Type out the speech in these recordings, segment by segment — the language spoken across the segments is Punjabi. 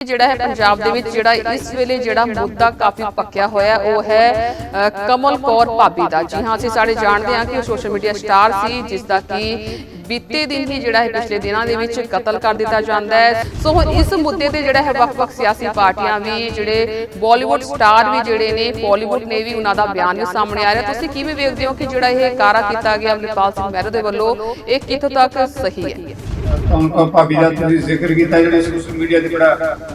ਜਿਹੜਾ ਹੈ ਪੰਜਾਬ ਦੇ ਵਿੱਚ ਜਿਹੜਾ ਇਸ ਵੇਲੇ ਜਿਹੜਾ ਮੁੱਦਾ ਕਾਫੀ ਪੱਕਿਆ ਹੋਇਆ ਉਹ ਹੈ ਕਮਲ ਕੌਰ ਭਾਬੀ ਦਾ। ਜੀ ਹਾਂ, ਅਸੀਂ ਸਾਰੇ ਜਾਣਦੇ ਹਾਂ ਕਿ ਉਹ ਸੋਸ਼ਲ ਮੀਡੀਆ ਸਟਾਰ ਸੀ, ਜਿਸ ਦਾ ਕਿ ਬੀਤੇ ਦਿਨ ਹੀ ਜਿਹੜਾ ਹੈ ਪਿਛਲੇ ਦਿਨਾਂ ਦੇ ਵਿੱਚ ਕਤਲ ਕਰ ਦਿੱਤਾ ਜਾਂਦਾ ਹੈ। ਸੋ ਹੁਣ ਇਸ ਮੁੱਦੇ ਤੇ ਜਿਹੜਾ ਹੈ ਵੱਖ-ਵੱਖ ਸਿਆਸੀ ਪਾਰਟੀਆਂ ਵੀ, ਜਿਹੜੇ ਬਾਲੀਵੁੱਡ ਸਟਾਰ ਵੀ ਜਿਹੜੇ ਨੇ ਬਾਲੀਵੁੱਡ ਨੇ ਵੀ ਉਹਨਾਂ ਦਾ ਬਿਆਨ ਵੀ ਸਾਹਮਣੇ ਆ ਰਿਹਾ। ਤੁਸੀਂ ਕਿਵੇਂ ਵੇਖਦੇ ਹੋ ਕਿ ਜਿਹੜਾ ਇਹ ਕਾਰਾ ਕੀਤਾ ਗਿਆ ਅਮਰਿਤਪਾਲ ਸਿੰਘ ਮਹਿਰਾ ਦੇ ਵੱਲੋਂ, ਇਹ ਕਿੱਥੋਂ ਤੱਕ ਸਹੀ ਹੈ? ਕੌਣ ਭਾਬੀ ਦਾ ਤੁਸੀਂ ਜ਼ਿਕਰ ਕੀਤਾ ਜਿਹੜੇ ਸੋਸ਼ਲ ਮੀਡੀਆ ਤੇ ਬੜਾ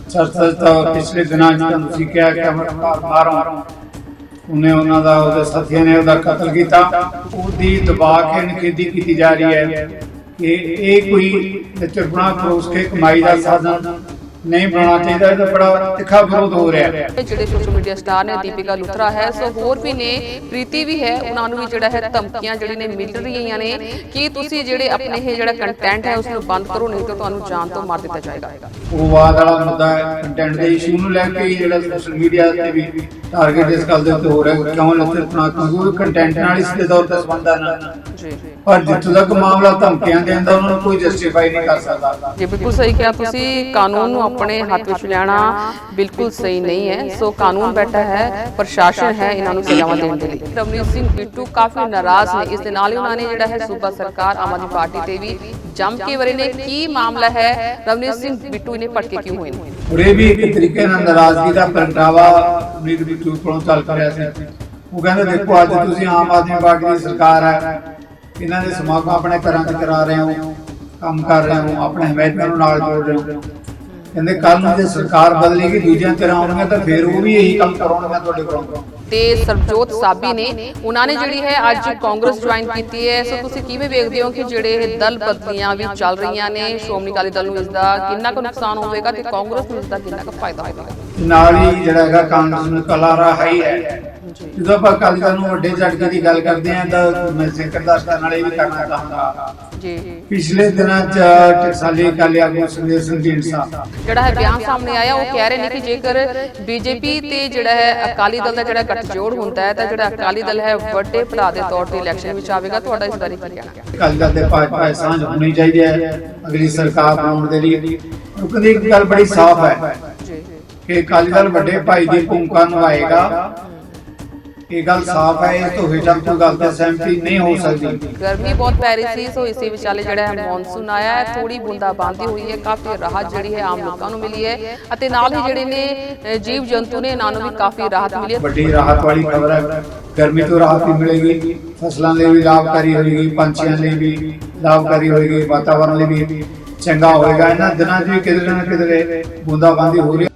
ਚਰਚਾ ਪਿਛਲੇ ਦਿਨਾਂ ਚ ਤਾਂ ਤੁਸੀਂ ਕਿਹਾ ਕਿ ਅਮਰਪਾਲ ਬਾਹਰੋਂ ਉਹਨੇ ਉਹਨਾਂ ਦਾ, ਉਹਦੇ ਸਾਥੀਆਂ ਨੇ ਉਹਦਾ ਕਤਲ ਕੀਤਾ। ਉਹਦੀ ਦਬਾ ਕੇ ਨਖੇਦੀ ਕੀਤੀ ਜਾ ਰਹੀ ਹੈ ਕਿ ਇਹ ਕੋਈ ਚਰਬਣਾ ਪਰੋਸ ਕੇ ਕਮਾਈ ਦਾ ਸਾਧਨ ਨਹੀਂ ਬਣਾਉਣਾ ਚਾਹੀਦਾ ਇਹ ਤਾਂ ਬੜਾ ਤਿੱਖਾ ਵਿਰੋਧ ਹੋ ਰਿਹਾ। ਹੈ ਜਿਹੜੇ ਸੋਸ਼ਲ ਮੀਡੀਆ ਸਟਾਰ ਨੇ ਦੀਪਿਕਾ ਲੁਥਰਾ ਹੈ ਸੋ ਹੋਰ ਵੀ ਨੇ ਪ੍ਰੀਤੀ ਵੀ ਹੈ ਉਹਨਾਂ ਨੂੰ ਵੀ ਜਿਹੜਾ ਹੈ ਧਮਕੀਆਂ ਜਿਹੜੇ ਨੇ ਮਿਲ ਰਹੀਆਂ ਨੇ। ਕਿ ਤੁਸੀਂ ਜਿਹੜੇ ਆਪਣੇ ਇਹ ਜਿਹੜਾ ਕੰਟੈਂਟ ਹੈ ਉਸ ਨੂੰ ਬੰਦ ਕਰੋ ਨਹੀਂ ਤਾਂ ਤੁਹਾਨੂੰ ਜਾਨ ਤੋਂ ਮਾਰ ਦਿੱਤਾ ਜਾਏਗਾ। ਉਹ ਬਾਅਦ ਵਾਲਾ ਮੁੱਦਾ ਹੈ ਕੰਟੈਂਟ ਦੇ ਇਸ਼ੂ ਨੂੰ ਲੈ ਕੇ ਜਿਹੜਾ ਸੋਸ਼ਲ ਮੀਡੀਆ ਤੇ ਵੀ ਟਾਰਗੇਟ ਇਸ ਗੱਲ ਦੇ ਉੱਤੇ ਹੋ ਰਿਹਾ। ਕਿਉਂ ਲੱਤੇ ਆਪਣਾ ਕਿਉਂਕਿ ਕੰਟੈਂਟ ਨਾਲ ਇਸ ਦੇ ਤੌਰ ਤੇ ਸੰਬੰਧ ਹੈ ਪਰ ਜਿੱਥੋਂ ਤੱਕ ਮਾਮਲਾ ਧਮਕੀਆਂ ਦੇ ਅੰਦਰ ਉਹਨਾਂ ਨੂੰ ਕੋਈ ਜਸਟੀਫਾਈ ਨਹੀਂ ਕਰ ਸਕਦਾ। ਜੀ ਬਿਲਕੁਲ ਸਹੀ ਕਿਹਾ ਤੁਸੀਂ। ਕਾਨੂੰਨ ਨੂੰ ਆਪਣੇ ਹੱਥ ਵਿੱਚ ਲੈਣਾ ਬਿਲਕੁਲ ਸਹੀ ਨਹੀਂ ਹੈ। ਸੋ ਕਾਨੂੰਨ ਬੈਠਾ ਹੈ ਪ੍ਰਸ਼ਾਸਨ ਹੈ ਇਹਨਾਂ ਨੂੰ ਸਜ਼ਾਵਾਂ ਦੇਣ ਦੇ ਲਈ। ਰਵਨੀਤ ਸਿੰਘ ਬਿੱਟੂ ਕਾਫੀ ਨਾਰਾਜ਼ ਨੇ। ਇਸ ਦੇ ਨਾਲ ਹੀ ਉਹਨਾਂ ਨੇ ਜਿਹੜਾ ਹੈ ਸੂਬਾ ਸਰਕਾਰ ਆਮ ਆਦਮੀ ਪਾਰਟੀ ਤੇ ਵੀ ਜੰਮ ਕੇ ਵਰੇ ਨੇ। ਕੀ ਮਾਮਲਾ ਹੈ? ਰਵਨੀਤ ਸਿੰਘ ਬਿੱਟੂ ਇਹਨੇ ਭੜਕੇ ਕਿਉਂ ਹੋਏ ਨੇ? ਵੀ ਇੱਕ ਤਰੀਕੇ ਨਾਲ ਨਾਰਾਜ਼ਗੀ ਦਾ ਪ੍ਰਗਟਾਵਾ ਵੀ ਕੋਲੋਂ ਚੱਲ ਰਿਹਾ ਸੀ। ਉਹ ਕਹਿੰਦੇ ਦੇਖੋ ਅੱਜ ਤੁਸੀਂ ਆਮ ਆਦਮੀ ਪਾਰਟੀ ਦੀ ਸਰਕਾਰ ਹੈ। ਇਹਨਾਂ ਦੇ ਸਮਾਗਮ ਆਪਣੇ ਘਰਾਂ 'ਚ ਕਰਾ ਰਹੇ ਹੋ, ਕੰਮ ਕਰ ਰਹੇ ਹੋ, ਆਪਣੇ ਹਮਾਇਤਾਂ ਨੂੰ ਨਾਲ ਜੋੜ ਰਹੇ ਹੋ। ਕਹਿੰਦੇ ਕੱਲ ਨੂੰ ਜੇ ਸਰਕਾਰ ਬਦਲੇਗੀ, ਦੂਜਿਆਂ ਤਰ੍ਹਾਂ ਆਉਣਗੀਆਂ ਤਾਂ ਫਿਰ ਉਹ ਵੀ ਇਹੀ ਕੰਮ ਕਰਾਉਣਗੇ ਤੁਹਾਡੇ ਕੋਲੋਂ। ਤੇ ਸਰਬਜੋਤ ਸਾਬੀ ਨੇ ਉਹਨਾਂ ਨੇ ਜਿਹੜੀ ਹੈ ਅੱਜ ਕਾਂਗਰਸ ਜੁਆਇਨ ਕੀਤੀ ਹੈ। ਸੋ ਤੁਸੀਂ ਕਿਵੇਂ ਵੇਖਦੇ ਹੋ ਕਿ ਜਿਹੜੇ ਇਹ ਦਲ ਬਦਲੀਆਂ ਵੀ ਚੱਲ ਰਹੀਆਂ ਨੇ ਸ਼੍ਰੋਮਣੀ ਅਕਾਲੀ ਦਲ ਨੂੰ ਇਸ ਦਾ ਕਿੰਨਾ ਕੁ ਨੁਕਸਾਨ ਹੋਵੇਗਾ ਤੇ ਕਾਂਗਰਸ ਨੂੰ ਇਸ ਦਾ ਕਿੰਨਾ ਕੁ ਫਾਇਦਾ ਹੋਵੇਗਾ? ਨਾਲ ਹੀ ਜਿਹੜਾ ਹੈਗਾ ਕਾਂਗਰਸ ਨੂੰ ਕਲਾਰਾ ਹੈ। ਜਦੋਂ ਆਪਾਂ ਅਕਾਲੀ ਦਲ ਨੂੰ ਵੱਡੇ ਝਟਕੇ ਦੀ ਗੱਲ ਕਰਦੇ ਹਾਂ ਤਾਂ ਮੈਂ ਜ਼ਿਕਰ ਦੱਸ ਕਰਨ ਵਾਲੇ ਵੀ ਕਰਨਾ ਚਾਹੁੰਦਾ ਜੀ। ਪਿਛਲੇ ਦਿਨਾਂ ਚ ਟਕਸਾਲੀ ਅਕਾਲੀ ਆਗੂ ਸੁਖਦੇਵ ਸਿੰਘ ਢੀਂਡਸਾ ਜਿਹੜਾ ਹੈ ਬਿਆਨ ਸਾਹਮਣੇ ਆਇਆ ਉਹ ਕਹਿ ਰਹੇ ਨੇ ਕਿ ਜੇਕਰ ਬੀਜੇਪੀ ਤੇ ਜਿਹੜਾ ਹੈ ਅਕਾਲੀ ਦਲ ਦਾ ਜਿਹੜਾ ਗੱਠਜੋੜ ਹੁੰਦਾ ਹੈ ਤਾਂ ਜਿਹੜਾ ਅਕਾਲੀ ਦਲ ਹੈ ਵੱਡੇ ਭਰਾ ਦੇ ਤੌਰ ਤੇ ਇਲੈਕਸ਼ਨ ਵਿੱਚ ਆਵੇਗਾ। ਤੁਹਾਡਾ ਇਸ ਬਾਰੇ ਕੀ ਕਹਿਣਾ? ਹੈ ਅਕਾਲੀ ਦਲ ਦੇ ਭਾਜਪਾ ਸਾਂਝ ਹੋਣੀ ਚਾਹੀਦੀ ਹੈ। ਅਗਲੀ ਸਰਕਾਰ ਬਣਾਉਣ ਦੇ ਲਈ ਕਿਉਂਕਿ ਇੱਕ ਗੱਲ ਬੜੀ ਸਾਫ਼ ਹੈ ਜੀ। ਕਿ ਅਕਾਲੀ ਦਲ ਵੱਡੇ ਭਾਈ ਦੀ ਭੂਮਿਕਾ ਨਿਭਾਏਗਾ। ਇਹ ਗੱਲ ਸਾਫ਼ ਹੈ ਇਸ ਤੋਂ ਹੇਠਾਂ ਕੋਈ ਗੱਲ ਤੇ ਸਹਿਮਤੀ ਨਹੀਂ ਹੋ ਸਕਦੀ। ਗਰਮੀ ਬਹੁਤ ਪੈ ਰਹੀ ਸੀ ਸੋ ਇਸੇ ਵਿਚਾਲੇ ਜਿਹੜਾ ਹੈ ਮੌਨਸੂਨ ਆਇਆ ਹੈ ਥੋੜੀ ਬੂੰਦਾਬਾਂਦੀ ਹੋਈ ਹੈ ਕਾਫੀ ਰਾਹਤ ਜਿਹੜੀ ਹੈ ਆਮ ਲੋਕਾਂ ਨੂੰ ਮਿਲੀ ਹੈ ਅਤੇ ਨਾਲ ਹੀ ਜਿਹੜੇ ਨੇ ਜੀਵ ਜੰਤੂ ਨੇ ਇਹਨਾਂ ਨੂੰ ਵੀ ਕਾਫੀ ਰਾਹਤ ਮਿਲੀ ਹੈ। ਵੱਡੀ ਰਾਹਤ ਵਾਲੀ ਖਬਰ ਹੈ ਗਰਮੀ ਤੋਂ ਰਾਹਤ ਵੀ ਮਿਲੇਗੀ ਫਸਲਾਂ ਲਈ ਵੀ ਲਾਭਕਾਰੀ ਹੋਏਗੀ ਪੰਛੀਆਂ ਲਈ ਵੀ ਲਾਭਕਾਰੀ ਹੋਏਗੀ ਵਾਤਾਵਰਣ ਲਈ ਵੀ ਚੰਗਾ ਹੋਏਗਾ। ਇਹਨਾਂ ਦਿਨਾਂ 'ਚ ਵੀ ਕਿਧਰੇ ਨਾ ਕਿਧਰੇ ਬੂੰਦਾਬਾਂਦੀ ਹੋ ਰਹੀ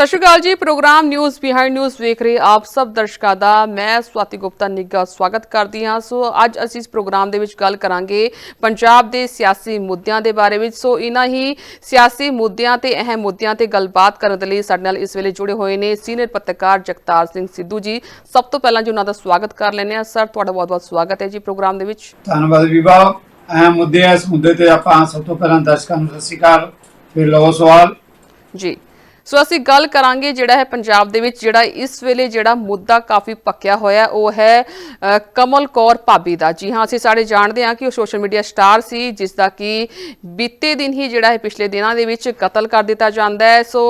ਸਤਿ ਸ਼੍ਰੀ ਅਕਾਲ ਜੀ ਪ੍ਰੋਗਰਾਮ ਨਿਊਜ਼ ਬਿਹਾਈਂਡ ਨਿਊਜ਼ ਵੇਖ ਰਹੇ ਆਪ ਸਭ ਦਰਸ਼ਕਾਂ ਦਾ ਮੈਂ ਸਵਾਤੀ ਗੁਪਤਾ ਨਿੱਗਾ ਸਵਾਗਤ ਕਰਦੀ ਹਾਂ। ਸੋ ਅੱਜ ਅਸੀਂ ਇਸ ਪ੍ਰੋਗਰਾਮ ਦੇ ਵਿੱਚ ਗੱਲ ਕਰਾਂਗੇ ਪੰਜਾਬ ਦੇ ਸਿਆਸੀ ਮੁੱਦਿਆਂ ਦੇ ਬਾਰੇ ਵਿੱਚ। ਸੋ ਇਹਨਾਂ ਹੀ ਸਿਆਸੀ ਮੁੱਦਿਆਂ ਤੇ ਅਹਿਮ ਮੁੱਦਿਆਂ ਤੇ ਗੱਲਬਾਤ ਕਰਨ ਦੇ ਲਈ ਸਾਡੇ ਨਾਲ ਇਸ ਵੇਲੇ ਜੁੜੇ ਹੋਏ ਨੇ ਸੀਨੀਅਰ ਪੱਤਰਕਾਰ ਜਗਤਾਰ ਸਿੰਘ ਸਿੱਧੂ ਜੀ। ਸਭ ਤੋਂ ਪਹਿਲਾਂ ਜੀ ਉਹਨਾਂ ਦਾ ਸਵਾਗਤ ਕਰ ਲੈਂਦੇ ਹਾਂ। ਸਰ ਤੁਹਾਡਾ ਬਹੁਤ-ਬਹੁਤ ਸਵਾਗਤ ਹੈ ਜੀ ਪ੍ਰੋਗਰਾਮ ਦੇ ਵਿੱਚ। ਧੰਨਵਾਦ ਵਿਭਾ ਅਹਿਮ ਮੁੱਦੇ ਇਸ ਮੁੱਦੇ ਤੇ ਆਪਾਂ ਸਭ ਤੋਂ ਪਹਿਲਾਂ ਦਰਸ਼ਕਾਂ ਨੂੰ ਸਤਿ ਸ਼੍ਰੀ ਅਕਾਲ ਫਿਰ ਲਓ ਸਵਾਲ। ਜੀ। ਸੋ ਅਸੀਂ ਗੱਲ ਕਰਾਂਗੇ ਜਿਹੜਾ ਹੈ ਪੰਜਾਬ ਦੇ ਵਿੱਚ, ਜਿਹੜਾ ਇਸ ਵੇਲੇ ਜਿਹੜਾ ਮੁੱਦਾ ਕਾਫੀ ਪੱਕਿਆ ਹੋਇਆ, ਉਹ ਹੈ ਕਮਲ ਕੌਰ ਭਾਬੀ ਦਾ। ਜੀ ਹਾਂ, ਅਸੀਂ ਸਾਰੇ ਜਾਣਦੇ ਹਾਂ ਕਿ ਉਹ ਸੋਸ਼ਲ ਮੀਡੀਆ ਸਟਾਰ ਸੀ ਜਿਸ ਦਾ ਕਿ ਬੀਤੇ ਦਿਨ ਹੀ ਜਿਹੜਾ ਹੈ ਪਿਛਲੇ ਦਿਨਾਂ ਦੇ ਵਿੱਚ ਕਤਲ ਕਰ ਦਿੱਤਾ ਜਾਂਦਾ ਹੈ। ਸੋ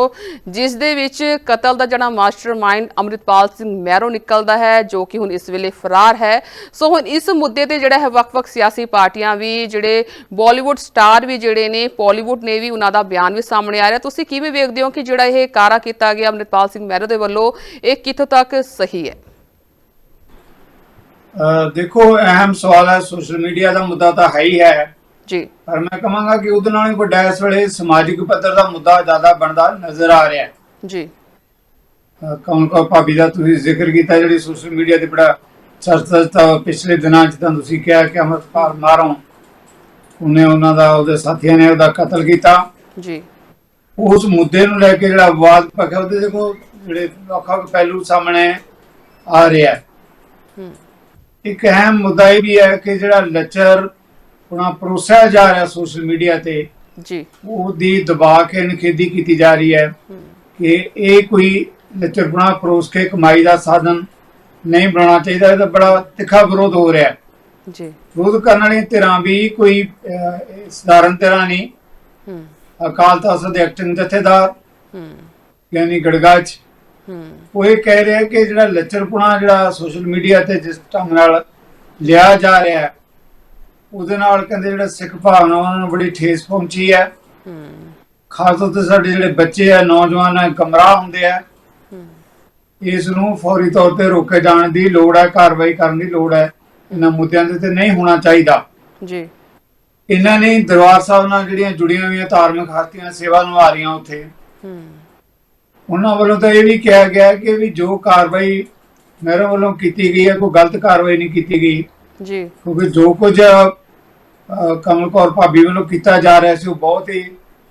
ਜਿਸ ਦੇ ਵਿੱਚ ਕਤਲ ਦਾ ਜਿਹੜਾ ਮਾਸਟਰਮਾਈਂਡ ਅੰਮ੍ਰਿਤਪਾਲ ਸਿੰਘ ਮਹਿਰੋਂ ਨਿਕਲਦਾ ਹੈ, ਜੋ ਕਿ ਹੁਣ ਇਸ ਵੇਲੇ ਫਰਾਰ ਹੈ। ਸੋ ਹੁਣ ਇਸ ਮੁੱਦੇ ਤੇ ਜਿਹੜਾ ਹੈ ਵੱਖ-ਵੱਖ ਸਿਆਸੀ ਪਾਰਟੀਆਂ ਵੀ, ਜਿਹੜੇ ਬਾਲੀਵੁੱਡ ਸਟਾਰ ਵੀ ਜਿਹੜੇ ਨੇ ਬਾਲੀਵੁੱਡ ਨੇ ਵੀ ਉਹਨਾਂ ਦਾ ਬਿਆਨ ਵੀ ਸਾਹਮਣੇ ਆ ਰਿਹਾ। ਤੁਸੀਂ ਕਿਵੇਂ ਵੇਖਦੇ ਹੋ ਕਿ ਜਿਹੜਾ ਇਹ ਕਾਰਾ ਕੀਤਾ ਗਿਆ ਅੰਮ੍ਰਿਤਪਾਲ ਸਿੰਘ ਮਹਿਰੋ ਦੇ ਵੱਲੋਂ। ਇਹ ਕਿੱਥੋਂ ਤੱਕ ਸਹੀ ਹੈ? ਦੇਖੋ ਅਹਿਮ ਸਵਾਲ ਹੈ ਸੋਸ਼ਲ ਮੀਡੀਆ ਦਾ ਮੁੱਦਾ ਤਾਂ ਹੈ ਹੀ ਹੈ। ਜੀ। ਪਰ ਮੈਂ ਕਹਾਂਗਾ ਕਿ ਉਹਦੇ ਨਾਲ ਹੀ ਵੱਡਾ ਇਸ ਵੇਲੇ ਸਮਾਜਿਕ ਪੱਧਰ ਦਾ ਮੁੱਦਾ ਜ਼ਿਆਦਾ ਬਣਦਾ ਨਜ਼ਰ ਆ ਰਿਹਾ ਹੈ। ਜੀ। ਕੌਣ ਕੌਣ ਭਾਬੀ ਦਾ ਤੁਸੀਂ ਜ਼ਿਕਰ ਕੀਤਾ ਜਿਹੜੀ ਸੋਸ਼ਲ ਮੀਡੀਆ ਤੇ ਬੜਾ ਚਰਚਾ ਤਾਂ ਪਿਛਲੇ ਦਿਨਾਂ 'ਚ ਤਾਂ ਤੁਸੀਂ ਕਿਹਾ ਕਿ ਅਮਰਪਾਲ ਮਾਰੋਂ। ਉਹਨੇ ਉਹਨਾਂ ਦਾ ਉਹਦੇ ਸਾਥੀਆਂ ਨੇ ਉਹਦਾ ਕਤਲ ਕੀਤਾ। ਜੀ। ਉਸ ਮੁੱਦੇ ਨੂੰ ਲੈ ਕੇ ਜਿਹੜਾ ਵਿਵਾਦ ਪੱਕਿਆ ਉਹਦੇ ਦੇਖੋ ਜਿਹੜੇ ਵੱਖ ਪਹਿਲੂ ਸਾਹਮਣੇ ਆ ਰਿਹਾ ਹੈ। ਇੱਕ ਅਹਿਮ ਮੁੱਦਾ ਇਹ ਵੀ ਹੈ ਕਿ ਜਿਹੜਾ ਲੱਚਰ ਉਹਨਾਂ ਪਰੋਸਿਆ ਜਾ ਰਿਹਾ ਸੋਸ਼ਲ ਮੀਡੀਆ ਤੇ ਜੀ। ਉਹਦੀ ਦਬਾ ਕੇ ਨਖੇਦੀ ਕੀਤੀ ਜਾ ਰਹੀ ਹੈ ਕਿ ਇਹ ਕੋਈ ਲੱਚਰਪਣਾ ਪਰੋਸ ਕੇ ਕਮਾਈ ਦਾ ਸਾਧਨ ਨਹੀਂ ਬਣਾਉਣਾ ਚਾਹੀਦਾ ਇਹਦਾ ਬੜਾ ਤਿੱਖਾ ਵਿਰੋਧ ਹੋ ਰਿਹਾ। ਹੈ ਜੀ। ਵਿਰੋਧ ਕਰਨ ਵਾਲੀਆਂ ਧਿਰਾਂ ਵੀ ਕੋਈ ਸਧਾਰਨ ਧਿਰਾਂ ਨਹੀਂ। ਹੂੰ। ਅਕਾਲ ਤਖਤ ਦੇ ਐਕਟਿੰਗ ਜਥੇਦਾਰ ਹੂੰ ਯਾਨੀ ਗੜਗਾਚ ਹੂੰ ਉਹ ਇਹ ਕਹਿ ਰਿਹਾ ਕਿ ਜਿਹੜਾ ਲੱਚਰਪੁਣਾ ਜਿਹੜਾ ਸੋਸ਼ਲ ਮੀਡੀਆ ਤੇ ਜਿਸ ਢੰਗ ਨਾਲ ਲਿਆ ਜਾ ਰਿਹਾ ਹੈ ਉਹਦੇ ਨਾਲ ਕਹਿੰਦੇ ਜਿਹੜਾ ਸਿੱਖ ਭਾਵਨਾਵਾਂ ਨੂੰ ਬੜੀ ਠੇਸ ਪਹੁੰਚੀ ਹੈ। ਹੂੰ ਖਾਸ ਤੌਰ ਤੇ ਸਾਡੇ ਜਿਹੜੇ ਬੱਚੇ ਆ, ਨੌਜਵਾਨ ਆ, ਗਮਰਾਹ ਹੁੰਦੇ ਆ ਹੂੰ ਇਸ ਨੂੰ ਫੌਰੀ ਤੌਰ ਤੇ ਰੋਕੇ ਜਾਣ ਦੀ ਲੋੜ ਹੈ, ਕਾਰਵਾਈ ਕਰਨ ਦੀ ਲੋੜ ਹੈ, ਇਹਨਾਂ ਮੁੱਦਿਆਂ ਦੇ ਤੇ ਨਹੀਂ ਹੋਣਾ ਚਾਹੀਦਾ। ਜੀ। ਇਹਨਾਂ ਨੇ ਦਰਬਾਰ ਸਾਹਿਬ ਨਾਲ ਜਿਹੜੀਆਂ ਜੁੜੀਆਂ ਹੋਈਆਂ ਧਾਰਮਿਕ ਹਸਤੀਆਂ ਸੇਵਾ ਨਿਭਾ ਰਹੀਆਂ ਉੱਥੇ। ਹੂੰ। ਉਹਨਾਂ ਵੱਲੋਂ ਤਾਂ ਇਹ ਵੀ ਕਿਹਾ ਗਿਆ ਕਿ ਵੀ ਜੋ ਕਾਰਵਾਈ ਮੇਰੇ ਵੱਲੋਂ ਕੀਤੀ ਗਈ ਹੈ ਕੋਈ ਗਲਤ ਕਾਰਵਾਈ ਨਹੀਂ ਕੀਤੀ ਗਈ। ਜੀ। ਕਿਉਂਕਿ ਜੋ ਕੁਝ ਕਮਲ ਕੌਰ ਭਾਬੀ ਵੱਲੋਂ ਕੀਤਾ ਜਾ ਰਿਹਾ ਸੀ ਉਹ ਬਹੁਤ ਹੀ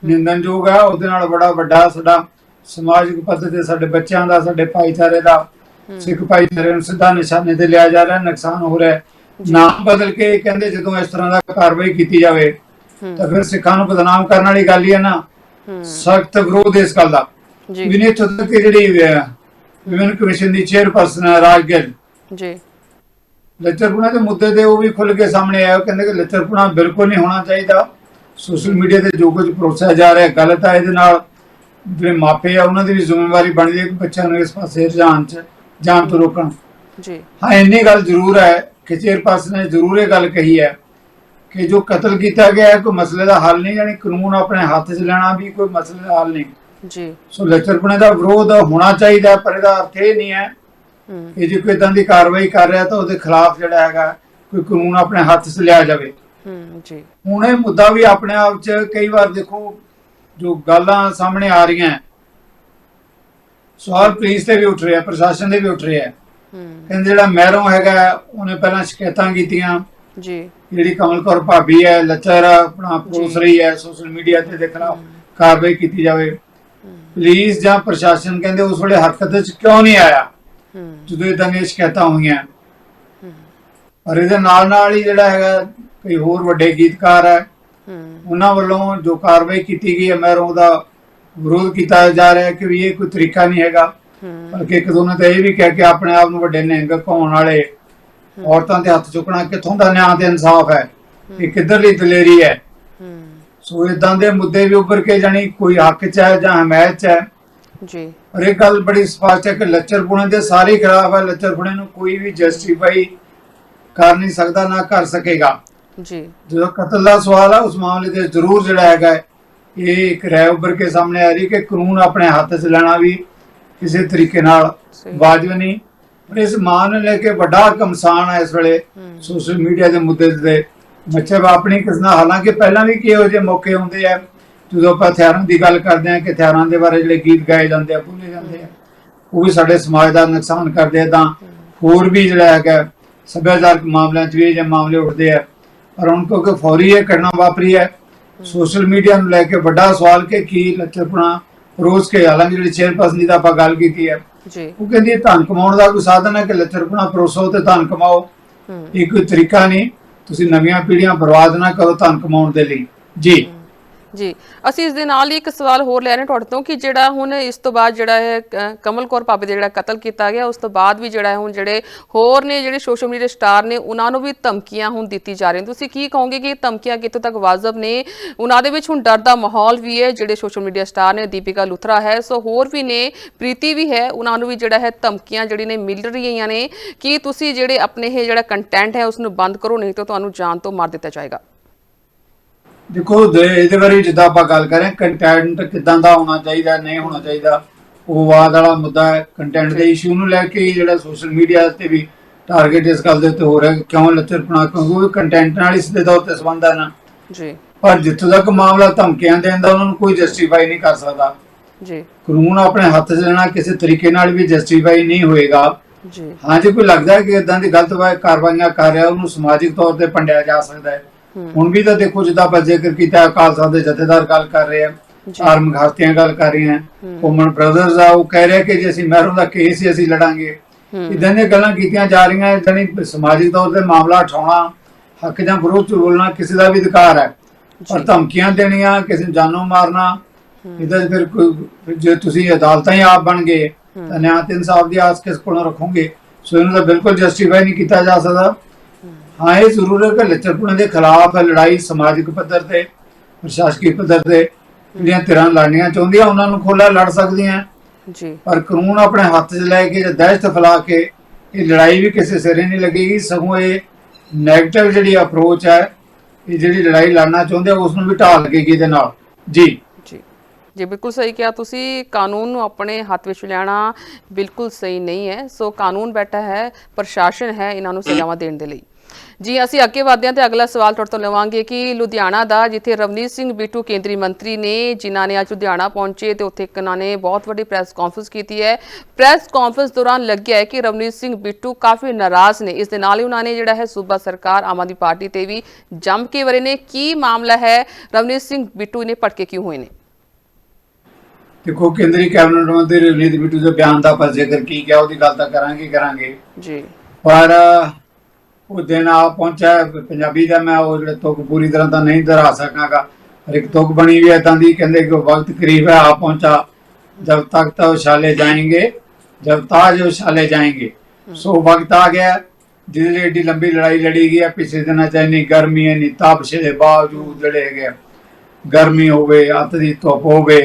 ਨਿੰਦਨਯੋਗ ਹੈ। ਉਹਦੇ ਨਾਲ ਬੜਾ ਵੱਡਾ ਸਾਡਾ ਸਮਾਜਿਕ ਪੱਧਰ ਤੇ ਸਾਡੇ ਬੱਚਿਆਂ ਦਾ ਸਾਡੇ ਭਾਈਚਾਰੇ ਦਾ ਸਿੱਖ ਭਾਈਚਾਰੇ ਨੂੰ ਸਿੱਧਾ ਨਿਸ਼ਾਨੇ ਤੇ ਲਿਆ ਜਾ ਰਿਹਾ ਨੁਕਸਾਨ ਹੋ ਰਿਹਾ ਹੈ। ਨਾਮ ਬਦਲ ਕੇ ਕਹਿੰਦੇ ਜਦੋਂ ਇਸ ਤਰ੍ਹਾਂ ਦਾ ਕਾਰਵਾਈ ਕੀਤੀ ਜਾਵੇ ਤਾਂ ਫਿਰ ਸਿੱਖਾਂ ਨੂੰ ਬਦਨਾਮ ਕਰਨ ਵਾਲੀ ਗੱਲ ਹੀ ਹੈ ਨਾ। ਸਖਤ ਵਿਰੋਧ ਇਸ ਗੱਲ ਦਾ। ਜੀ। ਵਿਨੇ ਤੱਕ ਜਿਹੜੀ ਵਿਮਨ ਕਮਿਸ਼ਨ ਦੀ ਚੇਅਰਪਰਸਨ ਹੈ ਰਾਜ ਗਿੱਲ। ਜੀ। ਲੱਚਰਪੁਣਾ ਦੇ ਮੁੱਦੇ ਤੇ ਉਹ ਵੀ ਖੁੱਲ ਕੇ ਸਾਹਮਣੇ ਆਇਆ। ਕਹਿੰਦੇ ਕਿ ਲੱਚਰਪੁਣਾ ਬਿਲਕੁਲ ਨਹੀਂ ਹੋਣਾ ਚਾਹੀਦਾ। ਸੋਸ਼ਲ ਮੀਡੀਆ ਤੇ ਜੋ ਕੁਝ ਪਰੋਸਿਆ ਜਾ ਰਿਹਾ ਗਲਤ ਹੈ ਇਹਦੇ ਨਾਲ। ਜਿਹੜੇ ਮਾਪੇ ਆ ਉਹਨਾਂ ਦੀ ਵੀ ਜ਼ਿੰਮੇਵਾਰੀ ਬਣਦੀ ਹੈ ਕਿ ਬੱਚਿਆਂ ਨੂੰ ਇਸ ਪਾਸੇ ਰੁਝਾਨ ਚ ਜਾਣ ਤੋਂ ਰੋਕਣ। ਜੀ। ਹਾਂ ਇੰਨੀ ਗੱਲ ਜ਼ਰੂਰ ਹੈ ਕਿ ਚੇਅਰਪਰਸਨ ਨੇ ਜ਼ਰੂਰ ਇਹ ਗੱਲ ਕਹੀ ਹੈ ਕਿ ਜੋ ਕਤਲ ਕੀਤਾ ਗਿਆ ਹੈ ਕੋਈ ਮਸਲੇ ਦਾ ਹੱਲ ਨਹੀਂ ਯਾਨੀ ਕਾਨੂੰਨ ਆਪਣੇ ਹੱਥ 'ਚ ਲੈਣਾ ਵੀ ਕੋਈ ਮਸਲੇ ਦਾ ਹੱਲ ਨਹੀਂ। ਜੀ। ਸੋ ਲੱਚਰਪੁਣੇ ਦਾ ਵਿਰੋਧ ਹੋਣਾ ਚਾਹੀਦਾ ਪਰ ਇਹਦਾ ਅਰਥ ਇਹ ਨਹੀਂ ਹੈ ਕਿ ਜੇ ਕੋਈ ਇਦਾਂ ਦੀ ਕਾਰਵਾਈ ਕਰ ਰਿਹਾ ਤਾਂ ਉਹਦੇ ਖਿਲਾਫ ਜਿਹੜਾ ਹੈਗਾ ਕੋਈ ਕਾਨੂੰਨ ਆਪਣੇ ਹੱਥ 'ਚ ਲਿਆ ਜਾਵੇ। ਹੂੰ ਜੀ। ਹੁਣ ਇਹ ਮੁੱਦਾ ਵੀ ਆਪਣੇ ਆਪ 'ਚ ਕਈ ਵਾਰ ਦੇਖੋ ਜੋ ਗੱਲਾਂ ਸਾਹਮਣੇ ਆ ਰਹੀਆਂ ਸਵਾਲ ਪੁਲਿਸ ਤੇ ਵੀ ਉੱਠ ਰਿਹਾ ਪ੍ਰਸ਼ਾਸਨ ਦੇ ਵੀ ਉੱਠ ਰਿਹਾ ਕਹਿੰਦੇ ਜਿਹੜਾ ਮਹਿਰੋਂ ਹੈਗਾ ਉਹਨੇ ਪਹਿਲਾਂ ਸ਼ਿਕਾਇਤਾਂ ਕੀਤੀਆਂ। ਜੀ। ਜਿਹੜੀ ਕਮਲ ਕੌਰ ਭਾਬੀ ਹੈ ਲੱਚਰ ਆਪਣਾ ਪਰੋਸ ਜੀ। ਰਹੀ ਹੈ ਸੋਸ਼ਲ ਮੀਡੀਆ ਤੇ ਦੇ ਖਿਲਾਫ ਕਾਰਵਾਈ ਕੀਤੀ ਜਾਵੇ। ਪੁਲਿਸ ਜਾਂ ਪ੍ਰਸ਼ਾਸਨ ਕਹਿੰਦੇ ਉਸ ਵੇਲੇ ਹਰਕਤ ਵਿੱਚ ਕਿਉਂ ਨਹੀਂ ਆਇਆ? ਜਦੋਂ ਇਦਾਂ ਦੀਆਂ ਸ਼ਿਕਾਇਤਾਂ ਹੋਈਆਂ। ਔਰ ਇਹਦੇ ਨਾਲ ਨਾਲ ਹੀ ਜਿਹੜਾ ਹੈਗਾ ਕਈ ਹੋਰ ਵੱਡੇ ਗੀਤਕਾਰ ਹੈ ਉਹਨਾਂ ਵੱਲੋਂ ਜੋ ਕਾਰਵਾਈ ਕੀਤੀ ਗਈ ਹੈ ਮਹਿਰੋਂ ਉਹਦਾ ਵਿਰੋਧ ਕੀਤਾ ਜਾ ਰਿਹਾ ਹੈ ਕਿ ਵੀ ਇਹ ਕੋਈ ਤਰੀਕਾ ਨਹੀਂ ਹੈਗਾ। ਬਲਕਿ ਇੱਕ ਦੋ ਨੇ ਤਾਂ ਇਹ ਵੀ ਕਹਿ ਕੇ ਆਪਣੇ ਆਪ ਨੂੰ ਵੱਡੇ ਨਿਹੰਗ ਕਹਾਉਣ ਵਾਲੇ ਔਰਤਾਂ ਤੇ ਹੱਥ ਚੁੱਕਣਾ ਕਿੱਥੋਂ ਦਾ ਨਿਆਂ ਤੇ ਇਨਸਾਫ ਹੈ? ਇਹ ਕਿੱਧਰਲੀ ਦਲੇਰੀ ਹੈ? ਸੋ ਇਦਾਂ ਦੇ ਮੁੱਦੇ ਵੀ ਉੱਭਰ ਕੇ ਜਾਣੀ ਕੋਈ ਹੱਕ ਚ ਹੈ ਜਾਂ ਹਮਾਇਤ ਚ ਹੈ? ਜੀ। ਪਰ ਇਹ ਗੱਲ ਬੜੀ ਸਪਸ਼ਟ ਹੈ ਕਿ ਲੱਚਰਪੁਣੇ ਦੇ ਸਾਰੇ ਹੀ ਖਿਲਾਫ ਹੈ। ਲੱਚਰਪੁਣੇ ਨੂੰ ਕੋਈ ਵੀ ਜਸਟੀਫਾਈ ਕਰ ਨਹੀਂ ਸਕਦਾ ਨਾ ਕਰ ਸਕੇਗਾ। ਜੀ। ਜਦੋਂ ਕਤਲ ਦਾ ਸਵਾਲ ਹੈ ਉਸ ਮਾਮਲੇ ਤੇ ਜ਼ਰੂਰ ਜਿਹੜਾ ਹੈਗਾ ਇਹ ਇੱਕ ਰਾਇ ਉੱਭਰ ਕੇ ਸਾਹਮਣੇ ਆ ਰਹੀ ਕਿ ਕਾਨੂੰਨ ਆਪਣੇ ਹੱਥ 'ਚ ਲੈਣਾ ਵੀ ਕਿਸੇ ਤਰੀਕੇ ਨਾਲ। ਵਾਜਬ ਨਹੀਂ। ਪਰ ਇਸ ਮਾਂ ਨੂੰ ਲੈ ਕੇ ਵੱਡਾ ਕਮਸਾਨ ਹੈ ਇਸ ਵੇਲੇ ਸੋਸ਼ਲ ਮੀਡੀਆ ਦੇ ਮੁੱਦੇ ਤੇ। ਬੱਚੇ ਆਪਣੀ ਕਿਸ ਨਾਲ ਹਾਲਾਂਕਿ ਪਹਿਲਾਂ ਵੀ ਕਿਹੋ ਜਿਹੇ ਮੌਕੇ ਹੁੰਦੇ ਆ ਜਦੋਂ ਆਪਾਂ ਹਥਿਆਰਾਂ ਦੀ ਗੱਲ ਕਰਦੇ ਆ ਕਿ ਹਥਿਆਰਾਂ ਦੇ ਬਾਰੇ ਜਿਹੜੇ ਗੀਤ ਗਾਏ ਜਾਂਦੇ ਆ ਬੋਲੇ ਜਾਂਦੇ ਆ ਉਹ ਵੀ ਸਾਡੇ ਸਮਾਜ ਦਾ ਨੁਕਸਾਨ ਕਰਦੇ ਆ ਤਾਂ ਹੋਰ ਵੀ ਜਿਹੜਾ ਹੈਗਾ ਸੱਭਿਆਚਾਰਕ ਮਾਮਲਿਆਂ 'ਚ ਵੀ ਇਹ ਜਿਹੇ ਮਾਮਲੇ ਉੱਠਦੇ ਆ। ਪਰ ਹੁਣ ਕਿਉਂਕਿ ਫੌਰੀ ਇਹ ਘਟਨਾ ਵਾਪਰੀ ਹੈ ਸੋਸ਼ਲ ਮੀਡੀਆ ਨੂੰ ਲੈ ਕੇ ਵੱਡਾ ਸਵਾਲ ਕਿ ਕੀ ਲੱਚਰਪਣਾ ਰੋਜ਼ ਕੇ ਹਾਲਾਂਕਿ ਜਿਹੜੀ ਚੇਅਰਪਰਸਨ ਦੀ ਤਾਂ ਆਪਾਂ ਗੱਲ ਕੀਤੀ ਹੈ। ਜੀ। ਉਹ ਕਹਿੰਦੀ ਇਹ ਧਨ ਕਮਾਉਣ ਦਾ ਕੋਈ ਸਾਧਨ ਹੈ ਕਿ ਲੱਚਰਪਣਾ ਪਰੋਸੋ ਤੇ ਧਨ ਕਮਾਓ? ਹੂੰ। ਇਹ ਕੋਈ ਤਰੀਕਾ ਨਹੀਂ। ਤੁਸੀਂ ਨਵੀਆਂ ਪੀੜ੍ਹੀਆਂ ਬਰਬਾਦ ਨਾ ਕਰੋ ਧਨ ਕਮਾਉਣ ਦੇ ਲਈ। ਜੀ। ਜੀ, ਅਸੀਂ ਇਸ ਦੇ ਨਾਲ ਹੀ ਇੱਕ ਸਵਾਲ ਹੋਰ ਲੈ ਰਹੇ ਹਾਂ ਤੁਹਾਡੇ ਤੋਂ ਕਿ ਜਿਹੜਾ ਹੁਣ ਇਸ ਤੋਂ ਬਾਅਦ ਜਿਹੜਾ ਹੈ ਕਮਲ ਕੌਰ ਭਾਬੀ ਦਾ ਜਿਹੜਾ ਕਤਲ ਕੀਤਾ ਗਿਆ, ਉਸ ਤੋਂ ਬਾਅਦ ਵੀ ਜਿਹੜਾ ਹੈ ਹੁਣ ਜਿਹੜੇ ਹੋਰ ਨੇ, ਜਿਹੜੇ ਸੋਸ਼ਲ ਮੀਡੀਆ ਸਟਾਰ ਨੇ, ਉਹਨਾਂ ਨੂੰ ਵੀ ਧਮਕੀਆਂ ਹੁਣ ਦਿੱਤੀ ਜਾ ਰਹੀਆਂ ਤੁਸੀਂ ਕੀ ਕਹੋਗੇ ਕਿ ਇਹ ਧਮਕੀਆਂ ਕਿੱਥੋਂ ਤੱਕ ਵਾਜਬ ਨੇ? ਉਹਨਾਂ ਦੇ ਵਿੱਚ ਹੁਣ ਡਰ ਦਾ ਮਾਹੌਲ ਵੀ ਹੈ, ਜਿਹੜੇ ਸੋਸ਼ਲ ਮੀਡੀਆ ਸਟਾਰ ਨੇ, ਦੀਪਿਕਾ ਲੁਥਰਾ ਹੈ, ਸੋ ਹੋਰ ਵੀ ਨੇ, ਪ੍ਰੀਤੀ ਵੀ ਹੈ, ਉਹਨਾਂ ਨੂੰ ਵੀ ਜਿਹੜਾ ਹੈ ਧਮਕੀਆਂ ਜਿਹੜੀ ਨੇ ਮਿਲ ਰਹੀਆਂ ਨੇ। ਕਿ ਤੁਸੀਂ ਜਿਹੜੇ ਆਪਣੇ ਇਹ ਜਿਹੜਾ ਕੰਟੈਂਟ ਹੈ ਉਸ ਨੂੰ ਬੰਦ ਕਰੋ, ਨਹੀਂ ਤਾਂ ਤੁਹਾਨੂੰ ਜਾਨ ਤੋਂ ਮਾਰ ਦਿੱਤਾ ਜਾਏਗਾ। ਦੇਖੋ ਦੇ- ਇਹਦੇ ਬਾਰੇ ਜਿੱਦਾਂ ਆਪਾਂ ਗੱਲ ਕरें ਕੰਟੈਂਟ ਕਿਦਾਂ ਦਾ ਹੋਣਾ ਚਾਹੀਦਾ ਨਹੀਂ ਹੋਣਾ ਚਾਹੀਦਾ ਉਹ ਬਾਅਦ ਵਾਲਾ ਮੁੱਦਾ ਹੈ ਕੰਟੈਂਟ ਦੇ ਇਸ਼ੂ ਨੂੰ ਲੈ ਕੇ ਜਿਹੜਾ ਸੋਸ਼ਲ ਮੀਡੀਆ ਤੇ ਵੀ ਟਾਰਗੇਟ ਇਸ ਗੱਲ ਦੇ ਉੱਤੇ ਹੋ ਰਿਹਾ ਕਿ ਕਿਉਂ ਲੱਚਰਪਣਾ ਕਿਉਂਕਿ ਕੰਟੈਂਟ ਨਾਲ ਹੀ ਸਿੱਧੇ ਤੌਰ ਤੇ ਸੰਬੰਧ ਹੈ ਨਾ। ਜੀ। ਪਰ ਜਿੱਥੋਂ ਤੱਕ ਮਾਮਲਾ ਧਮਕੀਆਂ ਦੇਣ ਦਾ ਉਹਨਾਂ ਨੂੰ ਕੋਈ ਜਸਟੀਫਾਈ ਨਹੀਂ ਕਰ ਸਕਦਾ। ਜੀ। ਕਾਨੂੰਨ ਆਪਣੇ ਹੱਥ 'ਚ ਲੈਣਾ ਕਿਸੇ ਤਰੀਕੇ ਨਾਲ ਵੀ ਜਸਟੀਫਾਈ ਨਹੀਂ ਹੋਏਗਾ। ਜੀ। ਹਾਂ ਜੇ ਕੋਈ ਲੱਗਦਾ ਹੈ ਕਿ ਇਦਾਂ ਦੀ ਗਲਤ ਕਾਰਵਾਈਆਂ ਕਰ ਰਿਹਾ ਉਹਨੂੰ ਸਮਾਜਿਕ ਤੌਰ ਤੇ ਭੰਡਿਆ ਜਾ ਸਕਦਾ ਹੂੰ। ਹੁਣ ਵੀ ਤਾਂ ਦੇਖੋ ਜਿੱਦਾਂ ਆਪਾਂ ਜ਼ਿਕਰ ਕੀਤਾ ਅਕਾਲ ਸਾਹਿਬ ਦੇ ਜਥੇਦਾਰ ਗੱਲ ਕਰ ਰਹੇ ਆ। ਆਰਮ ਘਾਤੀਆਂ ਗੱਲ ਕਰ ਰਹੇ ਆ ਕੋਮਨ ਬ੍ਰਦਰਸ ਆ ਉਹ ਕਹਿ ਰਿਹਾ ਕਿ ਜੇ ਅਸੀਂ ਮਹਿਰੋਂ ਦਾ ਕੇਸ ਹੀ ਅਸੀਂ ਲੜਾਂਗੇ। ਇਦਾਂ ਦੀਆਂ ਗੱਲਾਂ ਕੀਤੀਆਂ ਜਾ ਰਹੀਆਂ ਜਾਨੀ ਸਮਾਜਿਕ ਤੌਰ ਤੇ ਮਾਮਲਾ ਉਠਾਉਣਾ ਹੱਕ ਜਾਂ ਵਿਰੋਧ ਚ ਬੋਲਣਾ ਕਿਸੇ ਦਾ ਵੀ ਅਧਿਕਾਰ ਹੈ। ਪਰ ਧਮਕੀਆਂ ਦੇਣੀਆਂ ਕਿਸੇ ਨੂੰ ਜਾਨੋਂ ਮਾਰਨਾ ਕੋਈ ਫਿਰ ਜੇ ਤੁਸੀਂ ਅਦਾਲਤਾਂ ਹੀ ਆਪ ਬਣ ਗਏ ਤਾਂ ਨਿਆਂ ਤੇ ਇਨਸਾਫ ਦੀ ਆਸ ਕਿਸ ਕੋਲੋਂ ਰੱਖੋਗੇ? ਸੋ ਇਹਨੂੰ ਤਾਂ ਬਿਲਕੁਲ ਜਸਟੀਫਾਈ ਨਹੀਂ ਕੀਤਾ ਜਾ ਸਕਦਾ। ਹਾਂ ਇਹ ਜ਼ਰੂਰ ਹੈ ਕਿ ਲੱਚਰਪੁਣੇ ਦੇ ਖਿਲਾਫ ਲੜਾਈ ਸਮਾਜਿਕ ਪੱਧਰ ਤੇ ਪ੍ਰਸ਼ਾਸਕੀ ਪੱਧਰ ਤੇ ਜਿਹੜੀਆਂ ਧਿਰਾਂ ਲੜਨੀਆਂ ਚਾਹੁੰਦੀਆਂ ਉਹਨਾਂ ਨੂੰ ਖੋਲਾ ਲੜ ਸਕਦੀਆਂ। ਜੀ। ਪਰ ਕਾਨੂੰਨ ਆਪਣੇ ਹੱਥ 'ਚ ਲੈ ਕੇ ਜਾਂ ਦਹਿਸ਼ਤ ਫੈਲਾ ਕੇ ਇਹ ਲੜਾਈ ਵੀ ਕਿਸੇ ਸਿਰੇ ਨਹੀਂ ਲੱਗੇਗੀ। ਸਗੋਂ ਇਹ ਨੈਗੇਟਿਵ ਜਿਹੜੀ ਅਪਰੋਚ ਹੈ ਇਹ ਜਿਹੜੀ ਲੜਾਈ ਲੜਨਾ ਚਾਹੁੰਦੇ ਉਸ ਨੂੰ ਵੀ ਢਾਲ ਕੇ ਇਹਦੇ ਨਾਲ? ਜੀ। ਜੀ। ਬਿਲਕੁਲ ਸਹੀ ਕਿਹਾ ਤੁਸੀਂ। ਕਾਨੂੰਨ ਨੂੰ ਆਪਣੇ ਹੱਥ ਵਿੱਚ ਲੈਣਾ ਬਿਲਕੁਲ ਸਹੀ ਨਹੀਂ ਹੈ। ਸੋ ਕਾਨੂੰਨ ਬੈਠਾ ਹੈ ਪ੍ਰਸ਼ਾਸਨ ਹੈ ਇਹਨਾਂ ਨੂੰ ਸਜ਼ਾਵਾਂ ਦੇਣ ਦੇ ਲਈ। ਜੀ ਅਸੀਂ ਅੱਗੇ ਵਧਦੇ ਹਾਂ ਤੇ ਅਗਲਾ ਸਵਾਲ ਤੁਹਾਡੇ ਤੋਂ ਲਵਾਂਗੇ ਕਿ ਲੁਧਿਆਣਾ ਦਾ ਜਿੱਥੇ ਰਵਨੀਤ ਸਿੰਘ ਬਿੱਟੂ ਕੇਂਦਰੀ ਮੰਤਰੀ ਨੇ ਜਿਨ੍ਹਾਂ ਨੇ ਅੱਜ ਲੁਧਿਆਣਾ ਪਹੁੰਚੇ ਤੇ ਉੱਥੇ ਉਹਨਾਂ ਨੇ ਬਹੁਤ ਵੱਡੀ ਪ੍ਰੈਸ ਕਾਨਫਰੰਸ ਕੀਤੀ ਹੈ। ਪ੍ਰੈਸ ਕਾਨਫਰੰਸ ਦੌਰਾਨ ਲੱਗਿਆ ਹੈ ਕਿ ਰਵਨੀਤ ਸਿੰਘ ਬਿੱਟੂ ਕਾਫੀ ਨਾਰਾਜ਼ ਨੇ। ਇਸ ਦੇ ਨਾਲ ਹੀ ਉਹਨਾਂ ਨੇ ਜਿਹੜਾ ਹੈ ਸੂਬਾ ਸਰਕਾਰ ਆਮ ਆਦਮੀ ਪਾਰਟੀ ਤੇ ਵੀ ਜੰਮ ਕੇ ਵਰੇ ਨੇ। ਕੀ ਮਾਮਲਾ ਹੈ? ਰਵਨੀਤ ਸਿੰਘ ਬਿੱਟੂ ਨੇ ਭੜਕੇ ਕਿਉਂ ਹੋਏ ਨੇ? ਦੇਖੋ ਕੇਂਦਰੀ ਕੈਬਨਿਟ ਮੰਤਰੀ ਰਵਨੀਤ ਬਿੱਟੂ ਦੇ ਬਿਆਨ ਦਾ ਪਰ ਜ਼ਿਕਰ ਕੀ ਗਿਆ ਉਹਦੀ ਗੱਲ ਤਾਂ ਕਰਾਂਗੇ ਕਰਾਂਗੇ। ਜੀ। ਪਰ ਉਹ ਦਿਨ ਆ ਪਹੁੰਚਾ ਪੰਜਾਬੀ ਦਾ ਮੈਂ ਉਹ ਜਿਹੜੇ ਤੁਕ ਪੂਰੀ ਤਰ੍ਹਾਂ ਤਾਂ ਨਹੀਂ ਦੁਹਰਾ ਸਕਾਂਗਾ। ਪਰ ਇੱਕ ਤੁਕ ਬਣੀ ਵੀ ਇਦਾਂ ਦੀ ਕਹਿੰਦੇ ਕਿ ਵਕਤ ਕਰੀਬ ਹੈ, ਆ ਪਹੁੰਚਾ। ਜਬ ਤੱਕ ਤਾਂ ਉਛਾਲੇ ਜਾਏंगे ਜਬ ਤਾਜ ਉਛਾਲੇ ਜਾਏंगे ਸੋ ਵਕਤ ਆ ਗਿਆ, ਜਿਹਦੇ ਲਈ ਏਡੀ ਲੰਬੀ ਲੜਾਈ ਲੜੀ ਗਈ ਹੈ, ਪਿਛਲੇ ਦਿਨਾਂ ਚ ਇੰਨੀ ਗਰਮੀ, ਇੰਨੀ ਤਾਪਸ਼ ਦੇ ਬਾਵਜੂਦ ਜਿਹੜੇ ਹੈਗੇ ਗਰਮੀ ਹੋਵੇ, ਅੱਤ ਦੀ ਧੁੱਪ ਹੋਵੇ,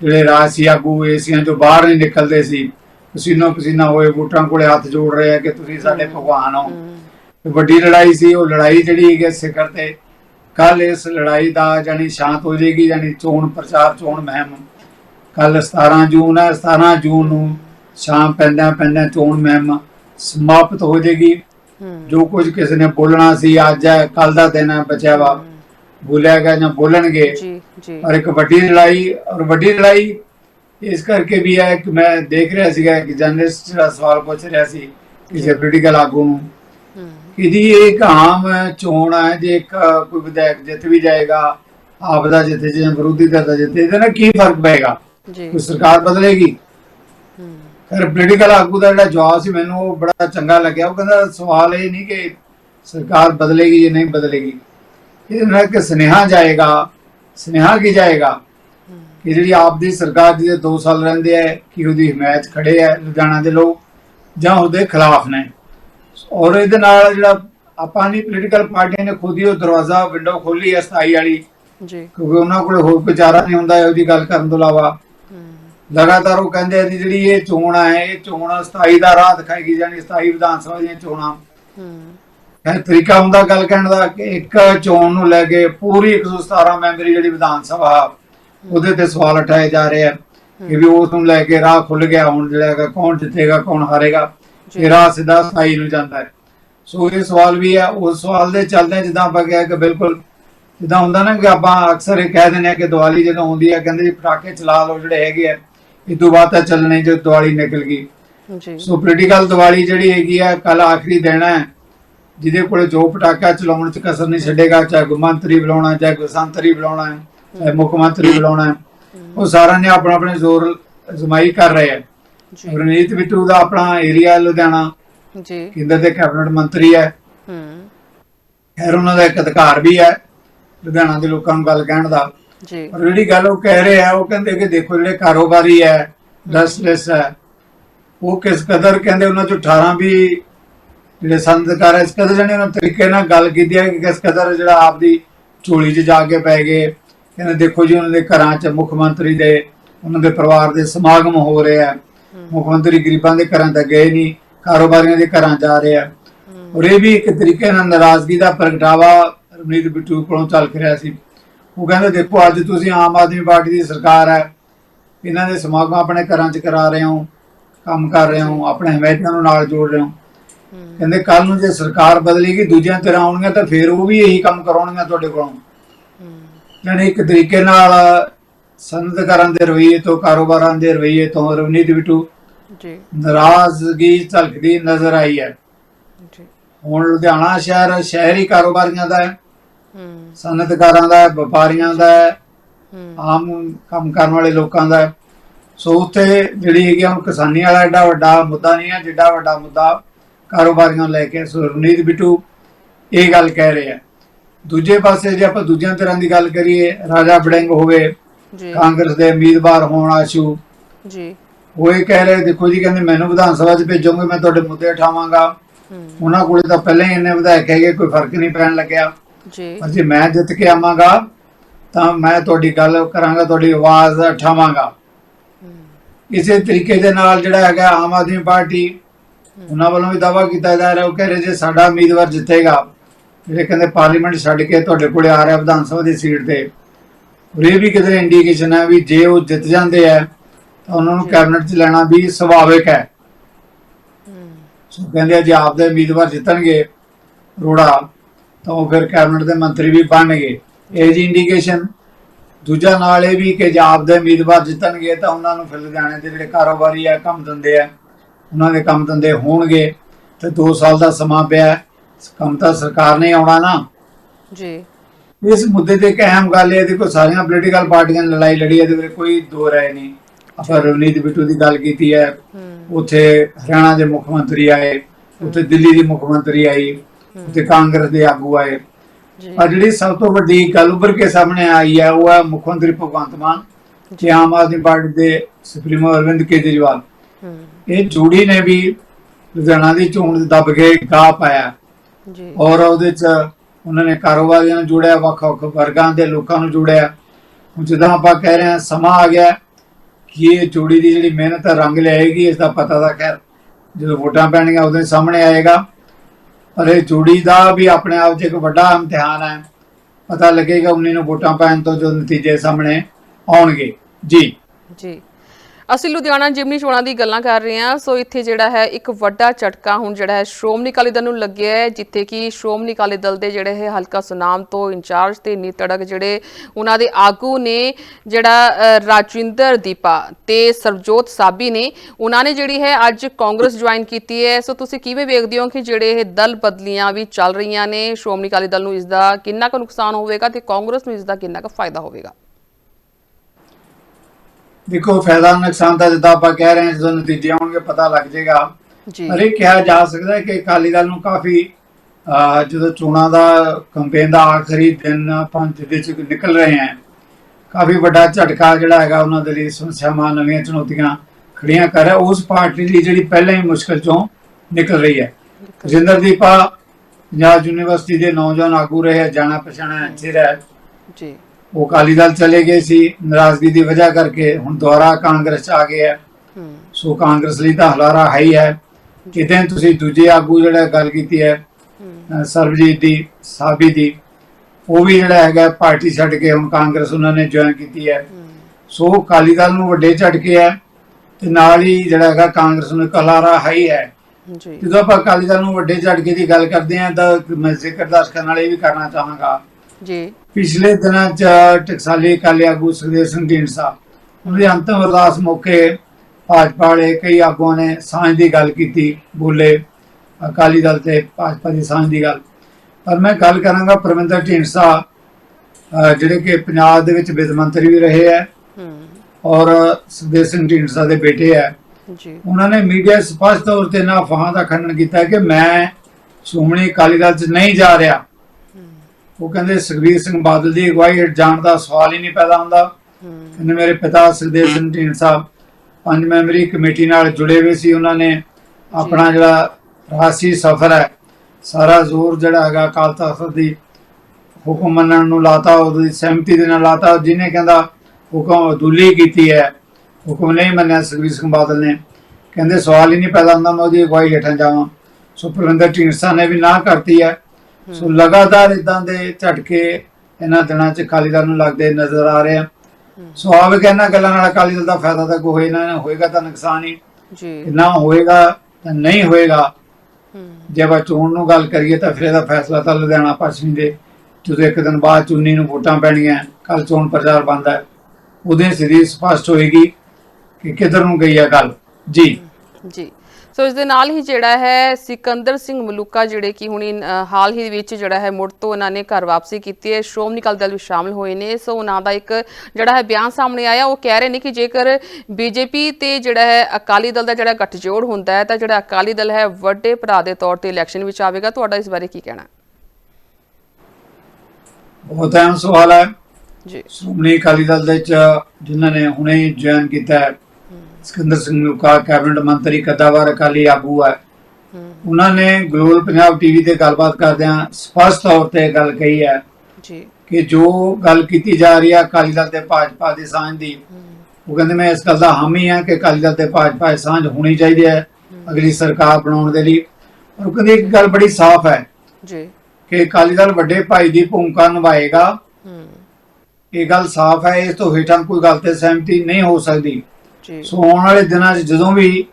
ਜਿਹੜੇ ਰਾਜਸੀ ਆਗੂ ਏਸੀਆਂ ਚੋਂ ਬਾਹਰ ਨਹੀਂ ਨਿਕਲਦੇ ਸੀ ਪਸੀਨੋ ਪਸੀਨਾ ਹੋਏ ਵੋਟਾਂ ਕੋਲੇ ਹੱਥ ਜੋੜ ਰਹੇ ਆ ਕਿ ਤੁਸੀਂ ਸਾਡੇ ਭਗਵਾਨ ਹੋ। ਵੱਡੀ ਲੜਾਈ ਸੀ ਉਹ ਲੜਾਈ ਜਿਹੜੀ ਹੈਗੀ ਸਿਖਰ ਤੇ। ਕੱਲ ਇਸ ਲੜਾਈ ਦਾ ਜਾਨੀ ਸ਼ਾਂਤ ਹੋ ਜਾਏਗੀ ਜਾਨੀ ਚੋਣ ਪ੍ਰਚਾਰ ਚੋਣ ਮਹਿਮ। ਕੱਲ 17 ਜੂਨ ਹੈ 17 ਜੂਨ ਨੂੰ ਸ਼ਾਮ ਪੈਂਦਿਆਂ ਪੈਂਦਿਆਂ ਚੋਣ ਮਹਿਮ ਸਮਾਪਤ ਹੋ ਜਾਏਗੀ। ਹੂੰ। ਜੋ ਕੁਝ ਕਿਸੇ ਨੇ ਬੋਲਣਾ ਸੀ ਅੱਜ ਹੈ ਕੱਲ ਦਾ ਦਿਨ ਹੈ ਬਚਿਆ ਵਾ। ਬੋਲਿਆ ਗਿਆ ਜਾਂ ਬੋਲਣਗੇ ਜੀ ਜੀ। ਔਰ ਇੱਕ ਵੱਡੀ ਲੜਾਈ ਔਰ ਵੱਡੀ ਲੜਾਈ ਇਸ ਕਰਕੇ ਵੀ ਹੈ ਕਿ ਮੈਂ ਦੇਖ ਰਿਹਾ ਸੀਗਾ ਕਿ ਜਰਨਲਿਸਟ ਜਿਹੜਾ ਸਵਾਲ ਪੁੱਛ ਰਿਹਾ ਸੀ ਕਿਸੇ ਪੋਲੀਟੀਕਲ ਆਗੂ ਨੂੰ। ਹੂੰ ਕਿ ਜੀ ਇਹ ਇੱਕ ਆਮ ਚੋਣ ਹੈ ਜੇ ਇੱਕ ਕੋਈ ਵਿਧਾਇਕ ਜਿੱਤ ਵੀ ਜਾਏਗਾ ਆਪ ਦਾ ਜਿੱਤੇ ਜਾਂ ਵਿਰੋਧੀ ਧਿਰ ਦਾ ਜਿੱਤੇ ਇਹਦੇ ਨਾਲ ਕੀ ਫ਼ਰਕ ਪਏਗਾ? ਜੀ। ਕੋਈ ਸਰਕਾਰ ਬਦਲੇਗੀ? ਫਿਰ ਪੋਲੀਟੀਕਲ ਆਗੂ ਦਾ ਜਿਹੜਾ ਜਵਾਬ ਸੀ ਮੈਨੂੰ ਉਹ ਬੜਾ ਚੰਗਾ ਲੱਗਿਆ। ਉਹ ਕਹਿੰਦਾ ਸਵਾਲ ਇਹ ਨਹੀਂ ਕਿ ਸਰਕਾਰ ਬਦਲੇਗੀ ਜਾਂ ਨਹੀਂ ਬਦਲੇਗੀ। ਇਹਦੇ ਨਾਲ ਕਿ ਸੁਨੇਹਾ ਜਾਏਗਾ। ਸੁਨੇਹਾ ਕੀ ਜਾਏਗਾ? ਕਿ ਜਿਹੜੀ ਆਪ ਦੀ ਸਰਕਾਰ ਜਿਹਦੇ 2 ਸਾਲ ਰਹਿੰਦੇ ਆ ਕਿ ਉਹਦੀ ਹਮਾਇਤ ਖੜੇ ਆ ਲੁਧਿਆਣਾ ਦੇ ਲੋਕ ਜਾਂ ਉਹਦੇ ਖਿਲਾਫ ਨੇ। ਔਰ ਇਹਦੇ ਨਾਲ ਜਿਹੜਾ ਆਪਾਂ ਨਹੀਂ ਪੋਲੀਟੀਕਲ ਪਾਰਟੀਆਂ ਨੇ ਖੁਦ ਹੀ ਉਹ ਦਰਵਾਜ਼ਾ ਵਿੰਡੋ ਖੋਲੀ ਹੈ ਸਥਾਈ ਵਾਲੀ। ਜੀ। ਕਿਉਂਕਿ ਉਹਨਾਂ ਕੋਲੇ ਹੋਰ ਕੋਈ ਚਾਰਾ ਨਹੀਂ ਹੁੰਦਾ ਉਹਦੀ ਗੱਲ ਕਰਨ ਤੋਂ ਇਲਾਵਾ। ਲਗਾਤਾਰ ਉਹ ਕਹਿੰਦੇ ਆ ਜਿਹੜੀ ਇਹ ਚੋਣ ਹੈ ਇਹ ਚੋਣ 27 ਦਾ ਰਾਹ ਦਿਖਾਏਗੀ ਜਾਨੀ 27 ਵਿਧਾਨ ਸਭਾ ਦੀਆਂ ਚੋਣਾਂ। ਹੂੰ। ਇਹ ਤਰੀਕਾ ਹੁੰਦਾ ਗੱਲ ਕਹਿਣ ਦਾ ਕਿ ਇੱਕ ਚੋਣ ਨੂੰ ਲੈ ਕੇ ਪੂਰੀ 117 ਮੈਂਬਰੀ ਜਿਹੜੀ ਵਿਧਾਨ ਸਭਾ ਉਹਦੇ ਤੇ ਸਵਾਲ ਉਠਾਏ ਜਾ ਰਹੇ ਆ। ਕਿ ਵੀ ਉਸ ਨੂੰ ਲੈ ਕੇ ਰਾਹ ਖੁੱਲ ਗਿਆ ਹੁਣ ਜਿਹੜਾ ਕੌਣ ਜਿੱਤੇਗਾ ਕੌਣ ਹਾਰੇਗਾ। ਜੀ। ਰਾਹ ਸਿੱਧਾ 27 ਨੂੰ ਜਾਂਦਾ ਹੈ। ਸੋ ਇਹ ਸਵਾਲ ਵੀ ਹੈ ਉਸ ਸਵਾਲ ਦੇ ਚੱਲਦੇ ਜਿੱਦਾਂ ਆਪਾਂ ਕਿਹਾ ਕਿ ਬਿਲਕੁਲ ਜਿੱਦਾਂ ਹੁੰਦਾ ਨਾ ਕਿ ਆਪਾਂ ਅਕਸਰ ਇਹ ਕਹਿ ਦਿੰਦੇ ਆ ਕਿ ਦੀਵਾਲੀ ਜਦੋਂ ਆਉਂਦੀ ਹੈ ਕਹਿੰਦੇ ਜੀ ਪਟਾਕੇ ਚਲਾ ਲਓ ਜਿਹੜੇ ਹੈਗੇ ਆ ਇਹ ਤੋਂ ਬਾਅਦ ਤਾਂ ਚੱਲਣੇ ਜਦੋਂ ਦੀਵਾਲੀ ਨਿਕਲ ਗਈ। ਜੀ। ਸੋ ਪੋਲੀਟੀਕਲ ਦੀਵਾਲੀ ਜਿਹੜੀ ਹੈਗੀ ਆ ਕੱਲ ਆਖਰੀ ਦਿਨ ਹੈ ਜਿਹਦੇ ਕੋਲੇ ਜੋ ਪਟਾਕਾ ਚਲਾਉਣ ਚ ਕਸਰ ਨਹੀਂ ਛੱਡੇਗਾ ਚਾਹੇ ਕੋਈ ਮੰਤਰੀ ਬੁਲਾਉਣਾ ਚਾਹੇ ਕੋਈ ਸੰਤਰੀ ਬੁਲਾਉਣਾ ਹੈ ਮੁੱਖ ਮੰਤਰੀ ਬੁਲਾਉਣਾ ਹੈ ਉਹ ਸਾਰਿਆਂ ਨੇ ਆਪਣਾ ਆਪਣੇ ਜ਼ੋਰ ਅਜ਼ਮਾਈ ਕਰ ਰਹੇ ਆ ਜੀ। ਰਣਜੀਤ ਬਿੱਟੂ ਦਾ ਆਪਣਾ ਏਰੀਆ ਲੁਧਿਆਣਾ। ਜੀ। ਕੇਂਦਰ ਦੇ ਕੈਬਨਿਟ ਮੰਤਰੀ ਹੈ। ਹੂੰ। ਖੈਰ ਉਹਨਾਂ ਦਾ ਇੱਕ ਅਧਿਕਾਰ ਵੀ ਹੈ ਲੁਧਿਆਣਾ ਦੇ ਲੋਕਾਂ ਨੂੰ ਗੱਲ ਕਹਿਣ ਦਾ। ਜੀ। ਪਰ ਜਿਹੜੀ ਗੱਲ ਉਹ ਕਹਿ ਰਹੇ ਆ ਉਹ ਕਹਿੰਦੇ ਕਿ ਦੇਖੋ ਜਿਹੜੇ ਕਾਰੋਬਾਰੀ ਹੈ ਡਸਟਲੈਸ ਹੈ ਉਹ ਕਿਸ ਕਦਰ ਕਹਿੰਦੇ ਉਹਨਾਂ ਚੋਂ 18 ਵੀ ਜਿਹੜੇ ਸੰਦਕਾਰ ਇਸ ਕਦਰ ਜਣੇ ਉਹਨਾਂ ਤਰੀਕੇ ਨਾਲ ਗੱਲ ਕੀਤੀ ਹੈ ਕਿ ਕਿਸ ਕਦਰ ਜਿਹੜਾ ਆਪਦੀ ਝੋਲੀ 'ਚ ਜਾ ਕੇ ਪੈ ਗਏ। ਕਹਿੰਦੇ ਦੇਖੋ ਜੀ ਉਹਨਾਂ ਦੇ ਘਰਾਂ 'ਚ ਮੁੱਖ ਮੰਤਰੀ ਦੇ ਉਹਨਾਂ ਦੇ ਪਰਿਵਾਰ ਦੇ ਸਮਾਗਮ ਹੋ ਰਹੇ ਆ ਮੁੱਖ ਮੰਤਰੀ ਗਰੀਬਾਂ ਦੇ ਘਰਾਂ ਤੱਕ ਗਏ ਨਹੀਂ ਕਾਰੋਬਾਰੀਆਂ ਦੇ ਘਰਾਂ ਜਾ ਰਹੇ। ਆ ਔਰ ਇਹ ਵੀ ਇੱਕ ਤਰੀਕੇ ਨਾਲ ਨਾਰਾਜ਼ਗੀ ਦਾ ਪ੍ਰਗਟਾਵਾ ਰਵਨੀਤ ਬਿੱਟੂ ਕੋਲੋਂ ਚੱਲ ਰਿਹਾ ਸੀ। ਉਹ ਕਹਿੰਦੇ ਦੇਖੋ ਅੱਜ ਤੁਸੀਂ ਆਮ ਆਦਮੀ ਪਾਰਟੀ ਦੀ ਸਰਕਾਰ ਹੈ। ਇਹਨਾਂ ਦੇ ਸਮਾਗਮ ਆਪਣੇ ਘਰਾਂ 'ਚ ਕਰਾ ਰਹੇ ਹੋ ਕੰਮ ਕਰ ਰਹੇ ਹੋ ਆਪਣੇ ਹਮਾਇਤਾਂ ਨੂੰ ਨਾਲ ਜੋੜ ਰਹੇ ਹੋ। ਕਹਿੰਦੇ ਕੱਲ ਨੂੰ ਜੇ ਸਰਕਾਰ ਬਦਲੇਗੀ ਦੂਜੀਆਂ ਤਰ੍ਹਾਂ ਆਉਣਗੀਆਂ ਤਾਂ ਫਿਰ ਉਹ ਵੀ ਇਹੀ ਕੰਮ ਕਰਾਉਣਗੀਆਂ ਤੁਹਾਡੇ ਕੋਲੋਂ। ਯਾਨੀ ਇੱਕ ਤਰੀਕੇ ਨਾਲ ਸੰਦਕਾਰਾਂ ਦੇ ਰਵਈਏ ਤੋਂ ਕਾਰੋਬਾਰਾਂ ਦੇ ਰਵਈਏ ਤੋਂ ਰਵਨੀਤ ਬਿੱਟੂ ਜੀ। ਨਾਰਾਜ਼ਗੀ ਝਲਕਦੀ ਨਜ਼ਰ ਆਈ ਹੈ। ਜੀ। ਹੁਣ ਲੁਧਿਆਣਾ ਸ਼ਹਿਰ ਸ਼ਹਿਰੀ ਕਾਰੋਬਾਰੀਆਂ ਦਾ ਹੈ। ਹੂੰ। ਸਨਅਤਕਾਰਾਂ ਦਾ ਹੈ ਵਪਾਰੀਆਂ ਦਾ ਹੈ। ਹੂੰ। ਆਮ ਕੰਮ ਕਰਨ ਵਾਲੇ ਲੋਕਾਂ ਦਾ ਹੈ। ਸੋ ਉੱਥੇ ਜਿਹੜੀ ਹੈਗੀ ਹੁਣ ਕਿਸਾਨੀ ਵਾਲਾ ਐਡਾ ਵੱਡਾ ਮੁੱਦਾ ਨਹੀਂ ਹੈ ਜਿੱਡਾ ਵੱਡਾ ਮੁੱਦਾ ਕਾਰੋਬਾਰੀਆਂ ਲੈ ਕੇ ਸੋ ਰਵਨੀਤ ਬਿੱਟੂ ਇਹ ਗੱਲ ਕਹਿ ਰਹੇ ਦੂਜੇ ਪਾਸੇ ਜੇ ਆਪਾਂ ਦੂਜਿਆਂ ਤਰ੍ਹਾਂ ਦੀ ਗੱਲ ਕਰੀਏ ਰਾਜਾ ਬੜਿੰਗ ਹੋਵੇ ਜੀ। ਕਾਂਗਰਸ ਦੇ ਉਮੀਦਵਾਰ ਹੋਣ ਆਸ਼ੂ। ਜੀ। ਉਹ ਇਹ ਕਹਿ ਰਹੇ ਦੇਖੋ ਜੀ ਕਹਿੰਦੇ ਮੈਨੂੰ ਵਿਧਾਨ ਸਭਾ 'ਚ ਭੇਜੋਗੇ ਮੈਂ ਤੁਹਾਡੇ ਮੁੱਦੇ ਉਠਾਵਾਂਗਾ। ਉਹਨਾਂ ਕੋਲੇ ਤਾਂ ਪਹਿਲਾਂ ਹੀ ਇੰਨੇ ਵਿਧਾਇਕ ਹੈਗੇ ਕੋਈ ਫ਼ਰਕ ਨਹੀਂ ਪੈਣ ਲੱਗਿਆ। ਜੀ। ਪਰ ਜੇ ਮੈਂ ਜਿੱਤ ਕੇ ਆਵਾਂਗਾ ਤਾਂ ਮੈਂ ਤੁਹਾਡੀ ਗੱਲ ਕਰਾਂਗਾ ਤੁਹਾਡੀ ਆਵਾਜ਼ ਉਠਾਵਾਂਗਾ। ਇਸੇ ਤਰੀਕੇ ਦੇ ਨਾਲ ਜਿਹੜਾ ਹੈਗਾ ਆਮ ਆਦਮੀ ਪਾਰਟੀ ਉਹਨਾਂ ਵੱਲੋਂ ਵੀ ਦਾਵਾ ਕੀਤਾ ਜਾ ਰਿਹਾ ਉਹ ਕਹਿ ਰਹੇ ਜੇ ਸਾਡਾ ਉਮੀਦਵਾਰ ਜਿੱਤੇਗਾ ਜਿਹੜੇ ਕਹਿੰਦੇ ਪਾਰਲੀਮੈਂਟ ਛੱਡ ਕੇ ਤੁਹਾਡੇ ਕੋਲੇ ਆ ਰਿਹਾ ਵਿਧਾਨ ਸਭਾ ਦੀ ਸੀਟ ਤੇ ਔਰ ਇਹ ਵੀ ਕਿਤੇ ਇੰਡੀਕੇਸ਼ਨ ਹੈ ਵੀ ਜੇ ਉਹ ਜਿੱਤ ਜਾਂਦੇ ਆ ਤਾਂ ਉਹਨਾਂ ਨੂੰ ਕੈਬਨਿਟ 'ਚ ਲੈਣਾ ਵੀ ਸੁਭਾਵਿਕ ਹੈ। ਸੋ ਕਹਿੰਦੇ ਆ ਜੇ ਆਪਦੇ ਉਮੀਦਵਾਰ ਜਿੱਤਣਗੇ ਰੋੜਾ ਤਾਂ ਉਹ ਫਿਰ ਕੈਬਨਿਟ ਦੇ ਮੰਤਰੀ ਵੀ ਬਣਨਗੇ। ਇਹ ਜੀ ਇੰਡੀਕੇਸ਼ਨ ਦੂਜਾ ਨਾਲ ਇਹ ਵੀ ਕਿ ਜੇ ਆਪਦੇ ਉਮੀਦਵਾਰ ਜਿੱਤਣਗੇ ਤਾਂ ਉਹਨਾਂ ਨੂੰ ਫਿਰ ਲੁਧਿਆਣੇ ਦੇ ਜਿਹੜੇ ਕਾਰੋਬਾਰੀ ਆ ਕੰਮ ਧੰਦੇ ਆ ਉਹਨਾਂ ਦੇ ਕੰਮ ਧੰਦੇ ਹੋਣਗੇ। ਤੇ 2 ਸਾਲ ਦਾ ਸਮਾਂ ਪਿਆ। ਕੰਮ ਤਾਂ ਸਰਕਾਰ ਨੇ ਆਉਣਾ ਨਾ। ਜੀ। ਇਸ ਮੁੱਦੇ ਤੇ ਇੱਕ ਅਹਿਮ ਗੱਲ ਇਹ ਹੈ ਦੇਖੋ ਸਾਰੀਆਂ ਪੋਲੀਟੀਕਲ ਪਾਰਟੀਆਂ ਨੇ ਲੜਾਈ ਲੜੀ ਹੈ ਇਹਦੇ ਵਿੱਚ ਕੋਈ ਦੋ ਰਾਏ ਨਹੀਂ। ਆਪਾਂ ਰਵਨੀਤ ਬਿੱਟੂ ਦੀ ਗੱਲ ਕੀਤੀ ਹੈ ਉੱਥੇ ਹਰਿਆਣਾ ਦੇ ਮੁੱਖ ਮੰਤਰੀ ਆਏ ਉੱਥੇ ਦਿੱਲੀ ਦੀ ਮੁੱਖ ਮੰਤਰੀ ਆਈ ਉੱਥੇ ਕਾਂਗਰਸ ਦੇ ਆਗੂ ਆਏ। ਪਰ ਜਿਹੜੀ ਸਭ ਤੋਂ ਵੱਡੀ ਗੱਲ ਉੱਭਰ ਕੇ ਸਾਹਮਣੇ ਆਈ ਹੈ ਉਹ ਹੈ ਮੁੱਖ ਮੰਤਰੀ ਭਗਵੰਤ ਮਾਨ ਤੇ ਆਮ ਆਦਮੀ ਪਾਰਟੀ ਦੇ ਸੁਪਰੀਮੋ ਅਰਵਿੰਦ ਕੇਜਰੀਵਾਲ। ਇਹ ਜੋੜੀ ਨੇ ਵੀ ਲੁਧਿਆਣਾ ਦੀ ਚੋਣ ਦੱਬ ਕੇ ਗਾਹ ਪਾਇਆ। ਜੀ। ਔਰ ਉਹਦੇ ਚ ਉਹਨਾਂ ਨੇ ਕਾਰੋਬਾਰੀਆਂ ਨੂੰ ਜੋੜਿਆ ਵੱਖ-ਵੱਖ ਵਰਗਾਂ ਦੇ ਲੋਕਾਂ ਨੂੰ ਜੋੜਿਆ। ਹੁਣ ਆਪਾਂ ਕਹਿ ਰਹੇ ਹਾਂ, ਸਮਾਂ ਆ ਗਿਆ ਕਿ ਇਹ ਜੋੜੀ ਦੀ ਜਿਹੜੀ ਮਿਹਨਤ ਹੈ ਰੰਗ ਲਿਆਏਗੀ, ਇਸ ਦਾ ਪਤਾ ਤਾਂ ਖੈਰ ਜਦੋਂ ਵੋਟਾਂ ਪੈਣਗੀਆਂ ਉਦੋਂ ਸਾਹਮਣੇ ਆਏਗਾ। ਪਰ ਇਹ ਜੋੜੀ ਦਾ ਵੀ ਆਪਣੇ ਆਪ 'ਚ ਇੱਕ ਵੱਡਾ ਇਮਤਿਹਾਨ ਹੈ। ਪਤਾ ਲੱਗੇਗਾ 19 ਨੂੰ ਵੋਟਾਂ ਪੈਣ ਤੋਂ ਜੋ ਨਤੀਜੇ ਸਾਹਮਣੇ ਆਉਣਗੇ। ਜੀ। ਜੀ। ਅਸੀਂ ਲੁਧਿਆਣਾ ਜਿਮਨੀ ਚੋਣਾਂ ਦੀ ਗੱਲਾਂ ਕਰ ਰਹੇ ਹਾਂ। ਸੋ ਇੱਥੇ ਜਿਹੜਾ ਹੈ ਇੱਕ ਵੱਡਾ ਝਟਕਾ ਹੁਣ ਜਿਹੜਾ ਹੈ ਸ਼੍ਰੋਮਣੀ ਅਕਾਲੀ ਦਲ ਨੂੰ ਲੱਗਿਆ ਹੈ ਜਿੱਥੇ ਕਿ ਸ਼੍ਰੋਮਣੀ ਅਕਾਲੀ ਦਲ ਦੇ ਜਿਹੜੇ ਹੈ ਹਲਕਾ ਸੁਨਾਮ ਤੋਂ ਇੰਚਾਰਜ ਤੇ ਨੀਤੜਕ ਜਿਹੜੇ ਉਹਨਾਂ ਦੇ ਆਗੂ ਨੇ ਜਿਹੜਾ ਅ, ਰਾਜਿੰਦਰ ਦੀਪਾ ਤੇ ਸਰਜੋਤ ਸਾਬੀ ਨੇ ਉਹਨਾਂ ਨੇ ਜਿਹੜੀ ਹੈ ਅੱਜ ਕਾਂਗਰਸ ਜੁਆਇਨ ਕੀਤੀ ਹੈ। ਸੋ ਤੁਸੀਂ ਕਿਵੇਂ ਵੇਖਦੇ ਹੋ ਕਿ ਜਿਹੜੇ ਇਹ ਦਲ ਬਦਲੀਆਂ ਵੀ ਚੱਲ ਰਹੀਆਂ ਨੇ ਸ਼੍ਰੋਮਣੀ ਅਕਾਲੀ ਦਲ ਨੂੰ ਇਸ ਦਾ ਕਿੰਨਾ ਕੁ ਨੁਕਸਾਨ ਹੋਵੇਗਾ ਤੇ ਕਾਂਗਰਸ ਨੂੰ ਇਸ ਦਾ ਕਿੰਨਾ ਕੁ ਫਾਇਦਾ ਹੋਵੇਗਾ? ਦੇਖੋ ਫਾਇਦਾ ਨੁਕਸਾਨ ਤਾਂ ਜਿੱਦਾਂ ਆਪਾਂ ਕਹਿ ਰਹੇ ਹਾਂ ਜਦੋਂ ਨਤੀਜੇ ਆਉਣਗੇ ਪਤਾ ਲੱਗ ਜਾਏਗਾ। ਜੀ। ਪਰ ਇਹ ਕਿਹਾ ਜਾ ਸਕਦਾ ਹੈ ਕਿ ਅਕਾਲੀ ਦਲ ਨੂੰ ਕਾਫੀ ਜਦੋਂ ਚੋਣਾਂ ਦਾ ਕੰਪੇਨ ਦਾ ਆਖਰੀ ਦਿਨ ਆਪਾਂ ਜਿਹਦੇ ਚ ਨਿਕਲ ਰਹੇ ਹਾਂ ਕਾਫੀ ਵੱਡਾ ਝਟਕਾ ਜਿਹੜਾ ਹੈਗਾ ਉਹਨਾਂ ਦੇ ਲਈ ਸਮੱਸਿਆਵਾਂ ਨਵੀਆਂ ਚੁਣੌਤੀਆਂ ਖੜੀਆਂ ਕਰ ਰਿਹਾ। ਉਸ ਪਾਰਟੀ ਲਈ ਜਿਹੜੀ ਪਹਿਲਾਂ ਹੀ ਮੁਸ਼ਕਲ ਚੋਂ ਨਿਕਲ ਰਹੀ ਹੈ। ਜਿੰਦਰਦੀਪਾ ਪੰਜਾਬ ਯੂਨੀਵਰਸਿਟੀ ਦੇ ਨੌਜਵਾਨ ਆਗੂ ਰਹੇ ਜਾਣਾ ਪਛਾਣਾ ਚਿਹਰਾ ਜੀ। ਉਹ ਅਕਾਲੀ ਦਲ ਚਲੇ ਗਏ ਸੀ ਨਾਰਾਜ਼ਗੀ ਦੀ ਵਜ੍ਹਾ ਕਰਕੇ ਹੁਣ ਦੁਬਾਰਾ ਕਾਂਗਰਸ ਚ ਆ ਗਏ ਹੈ। ਸੋ ਕਾਂਗਰਸ ਲਈ ਤਾਂ ਹਲਾਰਾ ਹੈ ਹੀ ਹੈ। ਕਿਤੇ ਤੁਸੀਂ ਦੂਜੇ ਆਗੂ ਜਿਹੜਾ ਗੱਲ ਕੀਤੀ ਹੈ ਸਰਬਜੀਤ ਦੀ ਸਾਬੀ ਦੀ ਉਹ ਵੀ ਜਿਹੜਾ ਹੈਗਾ ਪਾਰਟੀ ਛੱਡ ਕੇ ਹੁਣ ਕਾਂਗਰਸ ਉਹਨਾਂ ਨੇ ਜੁਆਇਨ ਕੀਤੀ ਹੈ। ਸੋ ਅਕਾਲੀ ਦਲ ਨੂੰ ਵੱਡੇ ਝਟਕੇ ਹੈ ਤੇ ਨਾਲ ਹੀ ਜਿਹੜਾ ਹੈਗਾ ਕਾਂਗਰਸ ਨੂੰ ਇੱਕ ਹਲਾਰਾ ਹੈ ਹੀ ਹੈ। ਜੀ। ਜਦੋਂ ਆਪਾਂ ਅਕਾਲੀ ਦਲ ਨੂੰ ਵੱਡੇ ਝਟਕੇ ਦੀ ਗੱਲ ਕਰਦੇ ਹਾਂ ਤਾਂ ਮੈਂ ਜ਼ਿਕਰ ਦਰਸ਼ਕਾਂ ਨਾਲ ਇਹ ਵੀ ਕਰਨਾ ਚਾਹਾਂਗਾ। ਜੀ। ਪਿਛਲੇ ਦਿਨਾਂ ਚ ਟਕਸਾਲੀ ਅਕਾਲੀ ਆਗੂ ਸੁਖਦੇਵ ਸਿੰਘ ਢੀਂਡਸਾ ਉਹਨਾਂ ਦੇ ਅੰਤਮ ਅਰਦਾਸ ਮੌਕੇ ਭਾਜਪਾ ਵਾਲੇ ਕਈ ਆਗੂਆਂ ਨੇ ਸਾਂਝ ਦੀ ਗੱਲ ਕੀਤੀ ਬੋਲੇ ਅਕਾਲੀ ਦਲ ਤੇ ਭਾਜਪਾ ਦੀ ਸਾਂਝ ਦੀ ਗੱਲ। ਪਰ ਮੈਂ ਗੱਲ ਕਰਾਂਗਾ ਪ੍ਰਵਿੰਦਰ ਢੀਂਡਸਾ ਜਿਹੜੇ ਕਿ ਪੰਜਾਬ ਦੇ ਵਿੱਚ ਵਿੱਤ ਮੰਤਰੀ ਵੀ ਰਹੇ ਹੈ। ਔਰ ਸੁਖਦੇਵ ਸਿੰਘ ਢੀਂਡਸਾ ਦੇ ਬੇਟੇ ਹੈ ਜੀ। ਉਹਨਾਂ ਨੇ ਮੀਡੀਆ ਸਪਸ਼ਟ ਤੌਰ ਤੇ ਨਾ ਅਫਵਾਹਾਂ ਦਾ ਖੰਡਨ ਕੀਤਾ ਕਿ ਮੈਂ ਸ਼੍ਰੋਮਣੀ ਅਕਾਲੀ ਦਲ 'ਚ ਨਹੀਂ ਜਾ ਰਿਹਾ। ਉਹ ਕਹਿੰਦੇ ਸੁਖਬੀਰ ਸਿੰਘ ਬਾਦਲ ਦੀ ਅਗਵਾਈ ਹੇਠ ਜਾਣ ਦਾ ਸਵਾਲ ਹੀ ਨਹੀਂ ਪੈਦਾ ਹੁੰਦਾ। ਕਹਿੰਦੇ ਮੇਰੇ ਪਿਤਾ ਸੁਖਦੇਵ ਸਿੰਘ ਢੀਂਡਸਾ ਪੰਜ ਮੈਂਬਰੀ ਕਮੇਟੀ ਨਾਲ ਜੁੜੇ ਹੋਏ ਸੀ। ਉਹਨਾਂ ਨੇ ਆਪਣਾ ਜਿਹੜਾ ਰਾਸ਼ੀ ਸਫ਼ਰ ਹੈ ਸਾਰਾ ਜ਼ੋਰ ਜਿਹੜਾ ਹੈਗਾ ਅਕਾਲ ਤਖਤ ਦੀ ਹੁਕਮ ਮੰਨਣ ਨੂੰ ਲਾਤਾ ਉਹਦੀ ਸਹਿਮਤੀ ਦੇ ਨਾਲ ਲਾਤਾ। ਜਿਹਨੇ ਕਹਿੰਦਾ ਹੁਕਮ ਅਦੁੱਲੀ ਕੀਤੀ ਹੈ ਹੁਕਮ ਨਹੀਂ ਮੰਨਿਆ ਸੁਖਬੀਰ ਸਿੰਘ ਬਾਦਲ ਨੇ। ਕਹਿੰਦੇ ਸਵਾਲ ਹੀ ਨਹੀਂ ਪੈਦਾ ਹੁੰਦਾ ਮੈਂ ਉਹਦੀ ਅਗਵਾਈ ਹੇਠਾਂ ਜਾਵਾਂ। ਸੋ ਪ੍ਰਵਿੰਦਰ ਢੀਂਡਸਾ ਨੇ ਵੀ ਨਾ ਕਰਤੀ ਹੈ। ਸੋ ਲਗਾਤਾਰ ਇਦਾਂ ਦੇ ਝਟਕੇ ਇਹਨਾਂ ਦਿਨਾਂ 'ਚ ਅਕਾਲੀ ਦਲ ਨੂੰ ਲੱਗਦੇ ਨਜ਼ਰ ਆ ਰਹੇ ਆ। ਸੁਭਾਵਿਕ ਇਹਨਾਂ ਗੱਲਾਂ ਨਾਲ ਅਕਾਲੀ ਦਲ ਦਾ ਫਾਇਦਾ ਤਾਂ ਕੋਈ ਹੋਏ ਨਾ ਹੋਏਗਾ ਤਾਂ ਨੁਕਸਾਨ ਹੀ। ਜੀ। ਨਾ ਹੋਏਗਾ ਤਾਂ ਨਹੀਂ ਹੋਏਗਾ। ਜੇ ਆਪਾਂ ਚੋਣ ਨੂੰ ਗੱਲ ਕਰੀਏ ਤਾਂ ਫਿਰ ਇਹਦਾ ਫੈਸਲਾ ਤਾਂ ਲੁਧਿਆਣਾ ਪੱਛਮੀ ਦੇ ਜਦੋਂ ਇੱਕ ਦਿਨ ਬਾਅਦ ਚੁੰਨੀ ਨੂੰ ਵੋਟਾਂ ਪੈਣੀਆਂ ਕੱਲ ਚੋਣ ਪ੍ਰਚਾਰ ਬੰਦ ਹੈ। ਉਹਦੇ ਸਿੱਧੀ ਸਪਸ਼ਟ ਹੋਏਗੀ ਕਿ ਕਿੱਧਰ ਨੂੰ ਗਈ ਹੈ ਗੱਲ। ਜੀ। ਜੀ। ਸੋ ਇਸ ਦੇ ਨਾਲ ਹੀ ਜਿਹੜਾ ਹੈ ਸਿਕੰਦਰ ਸਿੰਘ ਮਲੂਕਾ ਜਿਹੜੇ ਕਿ ਹੁਣੀ ਹਾਲ ਹੀ ਵਿੱਚ ਜਿਹੜਾ ਹੈ ਮੁੜ ਤੋਂ ਇਹਨਾਂ ਨੇ ਘਰ ਵਾਪਸੀ ਕੀਤੀ ਹੈ। ਸ਼੍ਰੋਮਣੀ ਅਕਾਲੀ ਦਲ ਵਿੱਚ ਸ਼ਾਮਲ ਹੋਏ ਨੇ। ਸੋ ਉਹਨਾਂ ਦਾ ਇੱਕ ਜਿਹੜਾ ਹੈ ਬਿਆਨ ਸਾਹਮਣੇ ਆਇਆ। ਉਹ ਕਹਿ ਰਹੇ ਨੇ ਕਿ ਜੇਕਰ ਬੀਜੇਪੀ ਤੇ ਜਿਹੜਾ ਹੈ ਅਕਾਲੀ ਦਲ ਦਾ ਜਿਹੜਾ ਗੱਠਜੋੜ ਹੁੰਦਾ ਹੈ ਤਾਂ ਜਿਹੜਾ ਅਕਾਲੀ ਦਲ ਹੈ ਵੱਡੇ ਭਰਾ ਦੇ ਤੌਰ ਤੇ ਇਲੈਕਸ਼ਨ ਵਿੱਚ ਆਵੇਗਾ। ਤੁਹਾਡਾ ਇਸ ਬਾਰੇ ਕੀ ਕਹਿਣਾ? ਬਹੁਤ ਅਹਿਮ ਸਵਾਲ ਹੈ। ਜੀ। ਸ਼੍ਰੋਮਣੀ ਅਕਾਲੀ ਦਲ ਦੇ ਚ ਜਿਨ੍ਹਾਂ ਨੇ ਹੁਣੇ ਜੁਆਇਨ ਕੀਤਾ ਹੈ ਸਿਕੰਦਰ ਸਿੰਘ ਮਲੂਕਾ ਕੈਬਨਿਟ ਮੰਤਰੀ ਕਦਾਵਰ ਅਕਾਲੀ ਆਗੂ ਹੈ। ਉਹਨਾਂ ਨੇ ਗਲੋਬਲ ਪੰਜਾਬ ਟੀਵੀ ਤੇ ਗੱਲਬਾਤ ਕਰਦਿਆਂ ਸਪਸ਼ਟ ਤੌਰ ਤੇ ਗੱਲ ਕਹੀ ਹੈ ਜੀ। ਕਿ ਜੋ ਗੱਲ ਕੀਤੀ ਜਾ ਰਹੀ ਹੈ ਅਕਾਲੀ ਦਲ ਤੇ ਭਾਜਪਾ ਦੀ ਸਾਂਝ ਦੀ ਉਹ ਕਹਿੰਦੇ ਮੈਂ ਇਸ ਗੱਲ ਦਾ ਹਾਮੀ ਹਾਂ ਕਿ ਅਕਾਲੀ ਦਲ ਤੇ ਭਾਜਪਾ ਦੀ ਸਾਂਝ ਹੋਣੀ ਚਾਹੀਦੀ ਹੈ ਅਗਲੀ ਸਰਕਾਰ ਬਣਾਉਣ ਦੇ ਲਈ। ਔਰ ਉਹ ਕਹਿੰਦੇ ਇੱਕ ਗੱਲ ਬੜੀ ਸਾਫ਼ ਹੈ ਜੀ। ਕਿ ਅਕਾਲੀ ਦਲ ਵੱਡੇ ਭਾਈ ਦੀ ਭੂਮਿਕਾ ਨਿਭਾਏਗਾ। ਇਹ ਗੱਲ ਸਾਫ਼ ਹੈ ਇਸ ਤੋਂ ਹੇਠਾਂ ਕੋਈ ਗੱਲ ਤੇ ਸਹਿਮਤੀ ਨਹੀਂ ਹੋ ਸਕਦੀ। ਸੋ ਆਉਣ ਵਾਲੇ ਦਿਨਾਂ 'ਚ ਜਦੋਂ ਵੀ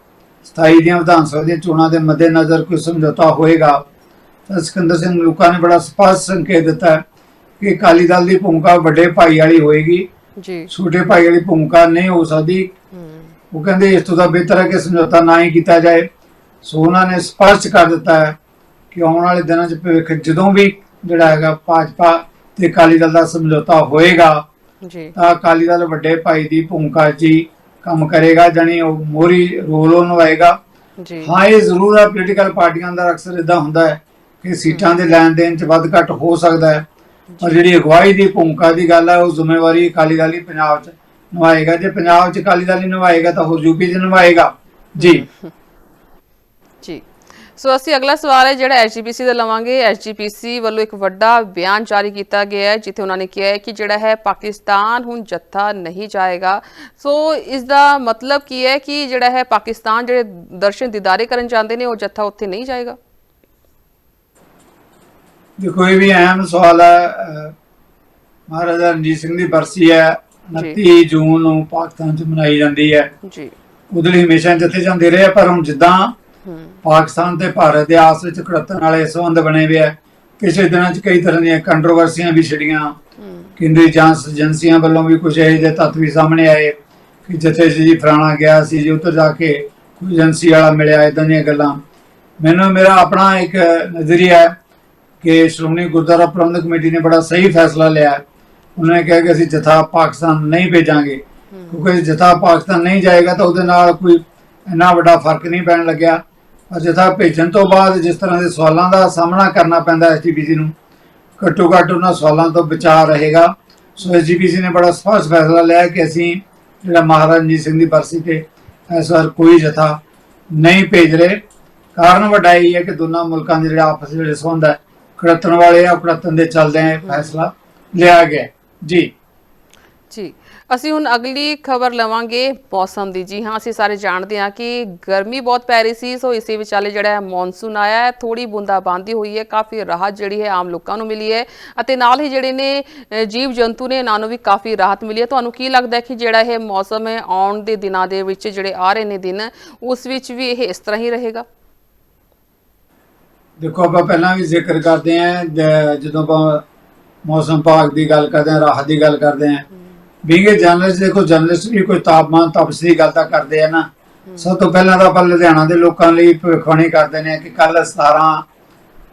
ਸਥਾਈ ਦੀਆਂ ਵਿਧਾਨ ਸਭਾ ਦੀਆਂ ਚੋਣਾਂ ਦੇ ਮੱਦੇਨਜ਼ਰ ਕੋਈ ਸਮਝੌਤਾ ਹੋਏਗਾ ਤਾਂ ਸਿਕੰਦਰ ਸਿੰਘ ਮਲੂਕਾ ਨੇ ਬੜਾ ਸਪਸ਼ਟ ਸੰਕੇਤ ਦਿੱਤਾ ਹੈ ਕਿ ਅਕਾਲੀ ਦਲ ਦੀ ਭੂਮਿਕਾ ਵੱਡੇ ਭਾਈ ਵਾਲੀ ਹੋਏਗੀ। ਜੀ। ਛੋਟੇ ਭਾਈ ਵਾਲੀ ਭੂਮਿਕਾ ਨਹੀਂ ਹੋ ਸਕਦੀ। ਉਹ ਕਹਿੰਦੇ ਇਸ ਤੋਂ ਤਾਂ ਬਿਹਤਰ ਹੈ ਕਿ ਸਮਝੌਤਾ ਨਾ ਹੀ ਕੀਤਾ ਜਾਏ। ਸੋ ਉਹਨਾਂ ਨੇ ਸਪਸ਼ਟ ਕਰ ਦਿੱਤਾ ਹੈ ਕਿ ਆਉਣ ਵਾਲੇ ਦਿਨਾਂ 'ਚ ਭਵਿੱਖ ਜਦੋਂ ਵੀ ਜਿਹੜਾ ਹੈਗਾ ਭਾਜਪਾ ਤੇ ਅਕਾਲੀ ਦਲ ਦਾ ਸਮਝੌਤਾ ਹੋਏਗਾ ਜੀ। ਤਾਂ ਅਕਾਲੀ ਦਲ ਵੱਡੇ ਭਾਈ ਦੀ ਭੂਮਿਕਾ ਹੀ ਕੰਮ ਕਰੇਗਾ ਜਾਣੀ ਉਹ ਮੋਰੀ ਰੋਲ ਨਿਭਾਏਗਾ ਜੀ। ਹਾਂ ਇਹ ਜ਼ਰੂਰ ਹੈ ਪੋਲੀਟੀਕਲ ਪਾਰਟੀਆਂ ਦਾ ਅਕਸਰ ਇਦਾਂ ਹੁੰਦਾ ਹੈ ਕਿ ਸੀਟਾਂ ਦੇ ਲੈਣ ਦੇਣ 'ਚ ਵੱਧ ਘੱਟ ਹੋ ਸਕਦਾ ਹੈ। ਪਰ ਜਿਹੜੀ ਅਗਵਾਈ ਦੀ ਭੂਮਿਕਾ ਦੀ ਗੱਲ ਹੈ ਉਹ ਜ਼ਿੰਮੇਵਾਰੀ ਅਕਾਲੀ ਦਲ ਹੀ ਪੰਜਾਬ 'ਚ ਨਿਭਾਏਗਾ। ਜੇ ਪੰਜਾਬ 'ਚ ਅਕਾਲੀ ਦਲ ਹੀ ਨਿਭਾਏਗਾ ਤਾਂ ਹੋਰ ਯੂਪੀ 'ਚ ਨਿਭਾਏਗਾ। ਜੀ। ਸੋ ਅਸੀਂ ਅਗਲਾ ਸਵਾਲ ਹੈ ਜਿਹੜਾ ਐਸਜੀਪੀਸੀ ਦਾ ਲਵਾਂਗੇ। ਐਸਜੀਪੀਸੀ ਵੱਲੋਂ ਇੱਕ ਵੱਡਾ ਬਿਆਨ ਜਾਰੀ ਕੀਤਾ ਗਿਆ ਹੈ ਜਿੱਥੇ ਉਹਨਾਂ ਨੇ ਕਿਹਾ ਹੈ ਕਿ ਜਿਹੜਾ ਹੈ ਪਾਕਿਸਤਾਨ ਹੁਣ ਜੱਥਾ ਨਹੀਂ ਜਾਏਗਾ। ਸੋ ਇਸ ਦਾ ਮਤਲਬ ਕੀ ਹੈ ਕਿ ਜਿਹੜਾ ਹੈ ਪਾਕਿਸਤਾਨ ਜਿਹੜੇ ਦਰਸ਼ਨ ਦਿਦਾਰੇ ਕਰਨ ਜਾਂਦੇ ਨੇ ਉਹ ਜੱਥਾ ਉੱਥੇ ਨਹੀਂ ਜਾਏਗਾ? ਦੇਖੋ ਇਹ ਵੀ ਅਹਿਮ ਸਵਾਲ ਹੈ ਮਹਾਰਾਜਾ ਰਣਜੀਤ ਸਿੰਘ ਦੀ ਬਰਸੀ ਹੈ 29 ਜੂਨ ਨੂੰ ਪਾਕਿਸਤਾਨ 'ਚ ਮਨਾਈ ਜਾਂਦੀ ਹੈ। ਜੀ। ਉਹਦੇ ਲਈ ਹਮੇਸ਼ਾ ਜਿੱਥੇ ਜਾਂਦੇ ਰਹੇ ਪਰ ਹੁਣ ਜਿੱਦਾਂ ਪਾਕਿਸਤਾਨ ਤੇ ਭਾਰਤ ਦੇ ਆਪਸ ਵਿੱਚ ਖੜਤਨ ਵਾਲੇ ਸੰਬੰਧ ਬਣੇ ਹੋਏ ਆ। ਪਿਛਲੇ ਦਿਨਾਂ 'ਚ ਕਈ ਤਰ੍ਹਾਂ ਦੀਆਂ ਕੰਟਰੋਵਰਸੀਆਂ ਵੀ ਛਿੜੀਆਂ। ਕੇਂਦਰੀ ਜਾਂਚ ਏਜੰਸੀਆਂ ਵੱਲੋਂ ਵੀ ਕੁਝ ਇਹੋ ਜਿਹੇ ਤੱਥ ਵੀ ਸਾਹਮਣੇ ਆਏ ਕਿ ਜਿੱਥੇ ਜੀ ਫਲਾਣਾ ਗਿਆ ਸੀ ਜੀ, ਉੱਧਰ ਜਾ ਕੇ ਕੋਈ ਏਜੰਸੀ ਵਾਲਾ ਮਿਲਿਆ ਇਦਾਂ ਦੀਆਂ ਗੱਲਾਂ। ਮੈਨੂੰ, ਮੇਰਾ ਆਪਣਾ ਇੱਕ ਨਜ਼ਰੀਆ ਹੈ ਕਿ ਸ਼੍ਰੋਮਣੀ ਗੁਰਦੁਆਰਾ ਪ੍ਰਬੰਧਕ ਕਮੇਟੀ ਨੇ ਬੜਾ ਸਹੀ ਫੈਸਲਾ ਲਿਆ। ਹੈ। ਉਹਨਾਂ ਨੇ ਕਿਹਾ ਕਿ ਅਸੀਂ ਜਥਾ ਪਾਕਿਸਤਾਨ ਨਹੀਂ ਭੇਜਾਂਗੇ। ਕਿਉਂਕਿ ਜਥਾ ਪਾਕਿਸਤਾਨ ਨਹੀਂ ਜਾਏਗਾ ਤਾਂ ਉਹਦੇ ਨਾਲ ਕੋਈ ਇੰਨਾ ਵੱਡਾ ਫ਼ਰਕ ਨਹੀਂ ਪੈਣ ਲੱਗਿਆ। ਪਰ ਜਥਾ ਭੇਜਣ ਤੋਂ ਬਾਅਦ ਜਿਸ ਤਰ੍ਹਾਂ ਦੇ ਸਵਾਲਾਂ ਦਾ ਸਾਹਮਣਾ ਕਰਨਾ ਪੈਂਦਾ ਐਸਟੀਪੀਸੀ ਨੂੰ, ਘੱਟੋ ਘੱਟ ਉਹਨਾਂ ਸਵਾਲਾਂ ਤੋਂ ਬਚਾਅ ਰਹੇਗਾ। ਸੋ ਐਸਜੀਪੀਸੀ ਨੇ ਬੜਾ ਸਪਸ਼ਟ ਫੈਸਲਾ ਲਿਆ ਕਿ ਅਸੀਂ ਜਿਹੜਾ ਮਹਾਰਾਜਾ ਰਣਜੀਤ ਸਿੰਘ ਦੀ ਬਰਸੀ ਤੇ ਇਸ ਵਾਰ ਕੋਈ ਜਥਾ ਨਹੀਂ ਭੇਜ ਰਹੇ। ਕਾਰਨ ਵੱਡਾ ਇਹ ਹੈ ਕਿ ਦੋਨਾਂ ਮੁਲਕਾਂ ਦੇ ਜਿਹੜਾ ਆਪਸ ਵਿੱਚ ਸੰਬੰਧ ਹੈ ਖੜਤਨ ਵਾਲੇ ਆ ਖੜਤਨ ਦੇ ਚੱਲਦੇ ਆ ਇਹ ਫੈਸਲਾ ਲਿਆ ਗਿਆ ਜੀ। ਜੀ। ਅਸੀਂ ਹੁਣ ਅਗਲੀ ਖਬਰ ਲਵਾਂਗੇ ਮੌਸਮ ਦੀ। ਜੀ ਹਾਂ, ਅਸੀਂ ਸਾਰੇ ਜਾਣਦੇ ਹਾਂ ਕਿ ਗਰਮੀ ਬਹੁਤ ਪੈ ਰਹੀ ਸੀ, ਸੋ ਇਸੇ ਵਿਚਾਲੇ ਜਿਹੜਾ ਮੌਨਸੂਨ ਆਇਆ ਹੈ ਥੋੜੀ ਬੂੰਦਾਬਾਂਦੀ ਹੋਈ ਹੈ, ਕਾਫੀ ਰਾਹਤ ਜਿਹੜੀ ਹੈ ਆਮ ਲੋਕਾਂ ਨੂੰ ਮਿਲੀ ਹੈ ਅਤੇ ਨਾਲ ਹੀ ਜਿਹੜੇ ਨੇ ਜੀਵ ਜੰਤੂ ਨੇ, ਇਹਨਾਂ ਨੂੰ ਵੀ ਕਾਫੀ ਰਾਹਤ ਮਿਲੀ ਹੈ। ਤੁਹਾਨੂੰ ਕੀ ਲੱਗਦਾ ਹੈ ਕਿ ਜਿਹੜਾ ਇਹ ਮੌਸਮ ਹੈ, ਆਉਣ ਦੇ ਦਿਨਾਂ ਦੇ ਵਿੱਚ ਜਿਹੜੇ ਆ ਰਹੇ ਨੇ ਦਿਨ, ਉਸ ਵਿੱਚ ਵੀ ਇਹ ਇਸ ਤਰ੍ਹਾਂ ਹੀ ਰਹੇਗਾ? ਦੇਖੋ, ਆਪਾਂ ਪਹਿਲਾਂ ਵੀ ਜ਼ਿਕਰ ਕਰਦੇ ਆਂ ਜਦੋਂ ਆਪਾਂ ਮੌਸਮ ਭਾਗ ਦੀ ਗੱਲ ਕਰਦੇ ਆਂ ਰਾਹਤ ਦੀ ਗੱਲ ਕਰਦੇ ਆਂ ਬੀਂਗੇ ਜਰਨਲਿਸਟ ਦੇਖੋ ਜਰਨਲਿਸਟ ਵੀ ਕੋਈ ਤਾਪਮਾਨ ਤਪਸ਼ ਦੀ ਗੱਲ ਤਾਂ ਕਰਦੇ ਆ ਨਾ। ਸਭ ਤੋਂ ਪਹਿਲਾਂ ਤਾਂ ਆਪਾਂ ਲੁਧਿਆਣਾ ਦੇ ਲੋਕਾਂ ਲਈ ਭਵਿੱਖਬਾਣੀ ਕਰਦੇ ਨੇ ਕਿ ਕੱਲ 17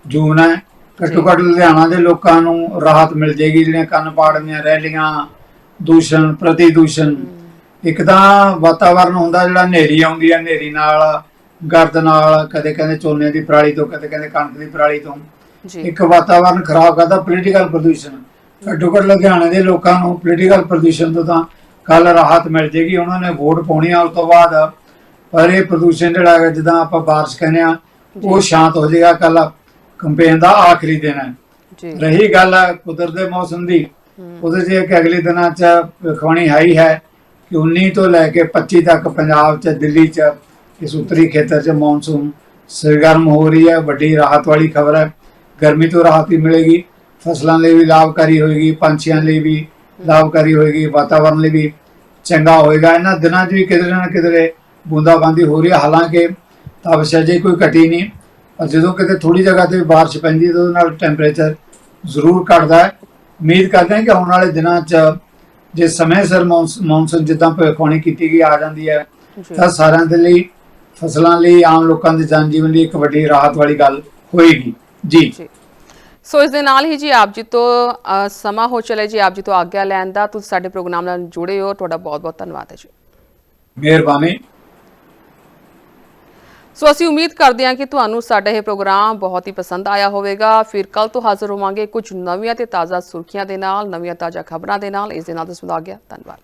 ਜੂਨ ਹੈ ਘੱਟੋ ਘੱਟ ਲੁਧਿਆਣਾ ਦੇ ਲੋਕਾਂ ਨੂੰ ਰਾਹਤ ਮਿਲ ਜੇਗੀ ਜਿਹੜੀਆਂ ਕੰਨ ਪਾੜਨੀਆਂ ਰੈਲੀਆਂ ਦੂਸ਼ਣ ਪ੍ਰਤੀ ਦੂਸ਼ਣ ਇੱਕ ਤਾਂ ਵਾਤਾਵਰਨ ਹੁੰਦਾ ਜਿਹੜਾ ਹਨੇਰੀ ਆਉਂਦੀ ਹੈ ਹਨੇਰੀ ਨਾਲ ਗਰਦ ਨਾਲ ਕਦੇ ਕਹਿੰਦੇ ਝੋਨੇ ਦੀ ਪਰਾਲੀ ਤੋਂ ਕਦੇ ਕਹਿੰਦੇ ਕਣਕ ਦੀ ਪਰਾਲੀ ਤੋਂ। ਇੱਕ ਵਾਤਾਵਰਨ ਖਰਾਬ ਕਰਦਾ ਪੋਲੀਟੀਕਲ ਪ੍ਰਦੂਸ਼ਣ ਘੱਟੋ ਘੱਟ ਲੁਧਿਆਣੇ ਦੇ ਲੋਕਾਂ ਨੂੰ ਪੋਲੀਟੀਕਲ ਪ੍ਰਦੂਸ਼ਣ ਤੋਂ ਤਾਂ ਕੱਲ ਰਾਹਤ ਮਿਲ ਜੇਗੀ। ਉਹਨਾਂ ਨੇ ਵੋਟ ਪਾਉਣੀ ਆ ਉਸ ਤੋਂ ਬਾਅਦ ਪਰ ਇਹ ਪ੍ਰਦੂਸ਼ਣ ਜਿਹੜਾ ਹੈਗਾ ਜਿੱਦਾਂ ਆਪਾਂ ਬਾਰਿਸ਼ ਕਹਿੰਦੇ ਆ ਉਹ ਸ਼ਾਂਤ ਹੋ ਜਾਏਗਾ ਕੱਲ ਕੰਪੇਨ ਦਾ ਆਖਰੀ ਦਿਨ ਹੈ। ਜੀ। ਰਹੀ ਗੱਲ ਹੈ ਕੁਦਰਤ ਦੇ ਮੌਸਮ ਦੀ ਉਹਦੇ 'ਚ ਇੱਕ ਅਗਲੇ ਦਿਨਾਂ 'ਚ ਵਿਖਾਉਣੀ ਹਾਈ ਹੈ ਕਿ 19 ਤੋਂ ਲੈ ਕੇ 25 ਤੱਕ ਪੰਜਾਬ 'ਚ ਦਿੱਲੀ 'ਚ ਇਸ ਉੱਤਰੀ ਖੇਤਰ 'ਚ ਮੌਨਸੂਨ ਸਰਗਰਮ ਹੋ ਰਹੀ ਹੈ। ਵੱਡੀ ਰਾਹਤ ਵਾਲੀ ਖਬਰ ਹੈ। ਗਰਮੀ ਤੋਂ ਰਾਹਤ ਹੀ ਮਿਲੇਗੀ। ਫਸਲਾਂ ਲਈ ਵੀ ਲਾਭਕਾਰੀ ਹੋਏਗੀ ਪੰਛੀਆਂ ਲਈ ਵੀ ਲਾਭਕਾਰੀ ਹੋਏਗੀ ਵਾਤਾਵਰਣ ਲਈ ਵੀ ਚੰਗਾ ਹੋਏਗਾ। ਇਹਨਾਂ ਦਿਨਾਂ 'ਚ ਵੀ ਕਿਧਰੇ ਨਾ ਕਿਧਰੇ ਬੂੰਦਾਬਾਂਦੀ ਹੋ ਰਹੀ ਹੈ। ਹਾਲਾਂਕਿ ਤਪਸ਼ ਅਜੇ ਕੋਈ ਘਟੀ ਨਹੀਂ ਪਰ ਜਦੋਂ ਕਿਤੇ ਥੋੜੀ ਜਗ੍ਹਾ ਤੇ ਬਾਰਿਸ਼ ਪੈਂਦੀ ਹੈ ਤਾਂ ਉਹਦੇ ਨਾਲ ਟੈਂਪਰੇਚਰ ਜ਼ਰੂਰ ਘਟਦਾ ਹੈ। ਉਮੀਦ ਕਰਦੇ ਹਾਂ ਕਿ ਆਉਣ ਵਾਲੇ ਦਿਨਾਂ 'ਚ ਜੇ ਸਮੇਂ ਸਿਰ ਮੌਨਸ- ਮੌਨਸੂਨ ਜਿੱਦਾਂ ਭਵਿੱਖਬਾਣੀ ਕੀਤੀ ਗਈ ਆ ਜਾਂਦੀ ਹੈ ਜੀ। ਤਾਂ ਸਾਰਿਆਂ ਦੇ ਲਈ ਫਸਲਾਂ ਲਈ ਆਮ ਲੋਕਾਂ ਦੇ ਜਨ ਜੀਵਨ ਲਈ ਇੱਕ ਵੱਡੀ ਰਾਹਤ ਵਾਲੀ ਗੱਲ ਹੋਏਗੀ। ਜੀ। ਜੀ। ਸੋ ਇਸ ਦੇ ਨਾਲ ਹੀ ਜੀ ਆਪ ਜੀ ਤੋਂ ਸਮਾਂ ਹੋ ਚਲੇ ਜੀ ਆਪ ਜੀ ਤੋਂ ਆਗਿਆ ਲੈਣ ਦਾ। ਤੁਸੀਂ ਸਾਡੇ ਪ੍ਰੋਗਰਾਮ ਨਾਲ ਜੁੜੇ ਹੋ। ਤੁਹਾਡਾ ਬਹੁਤ ਬਹੁਤ ਧੰਨਵਾਦ ਹੈ ਜੀ। ਮਿਹਰਬਾਨੀ। ਸੋ ਅਸੀਂ ਉਮੀਦ ਕਰਦੇ ਹਾਂ ਕਿ ਤੁਹਾਨੂੰ ਸਾਡਾ ਇਹ ਪ੍ਰੋਗਰਾਮ ਬਹੁਤ ਹੀ ਪਸੰਦ ਆਇਆ ਹੋਵੇਗਾ। ਫਿਰ ਕੱਲ ਤੋਂ ਹਾਜ਼ਰ ਹੋਵਾਂਗੇ ਕੁਝ ਨਵੀਆਂ ਤੇ ਤਾਜ਼ਾ ਸੁਰਖੀਆਂ ਦੇ ਨਾਲ ਨਵੀਆਂ ਤਾਜ਼ਾ ਖਬਰਾਂ ਦੇ ਨਾਲ। ਇਸ ਦੇ ਨਾਲ ਤੁਸੀਂ ਦਾ ਗਿਆ ਧੰਨਵਾਦ।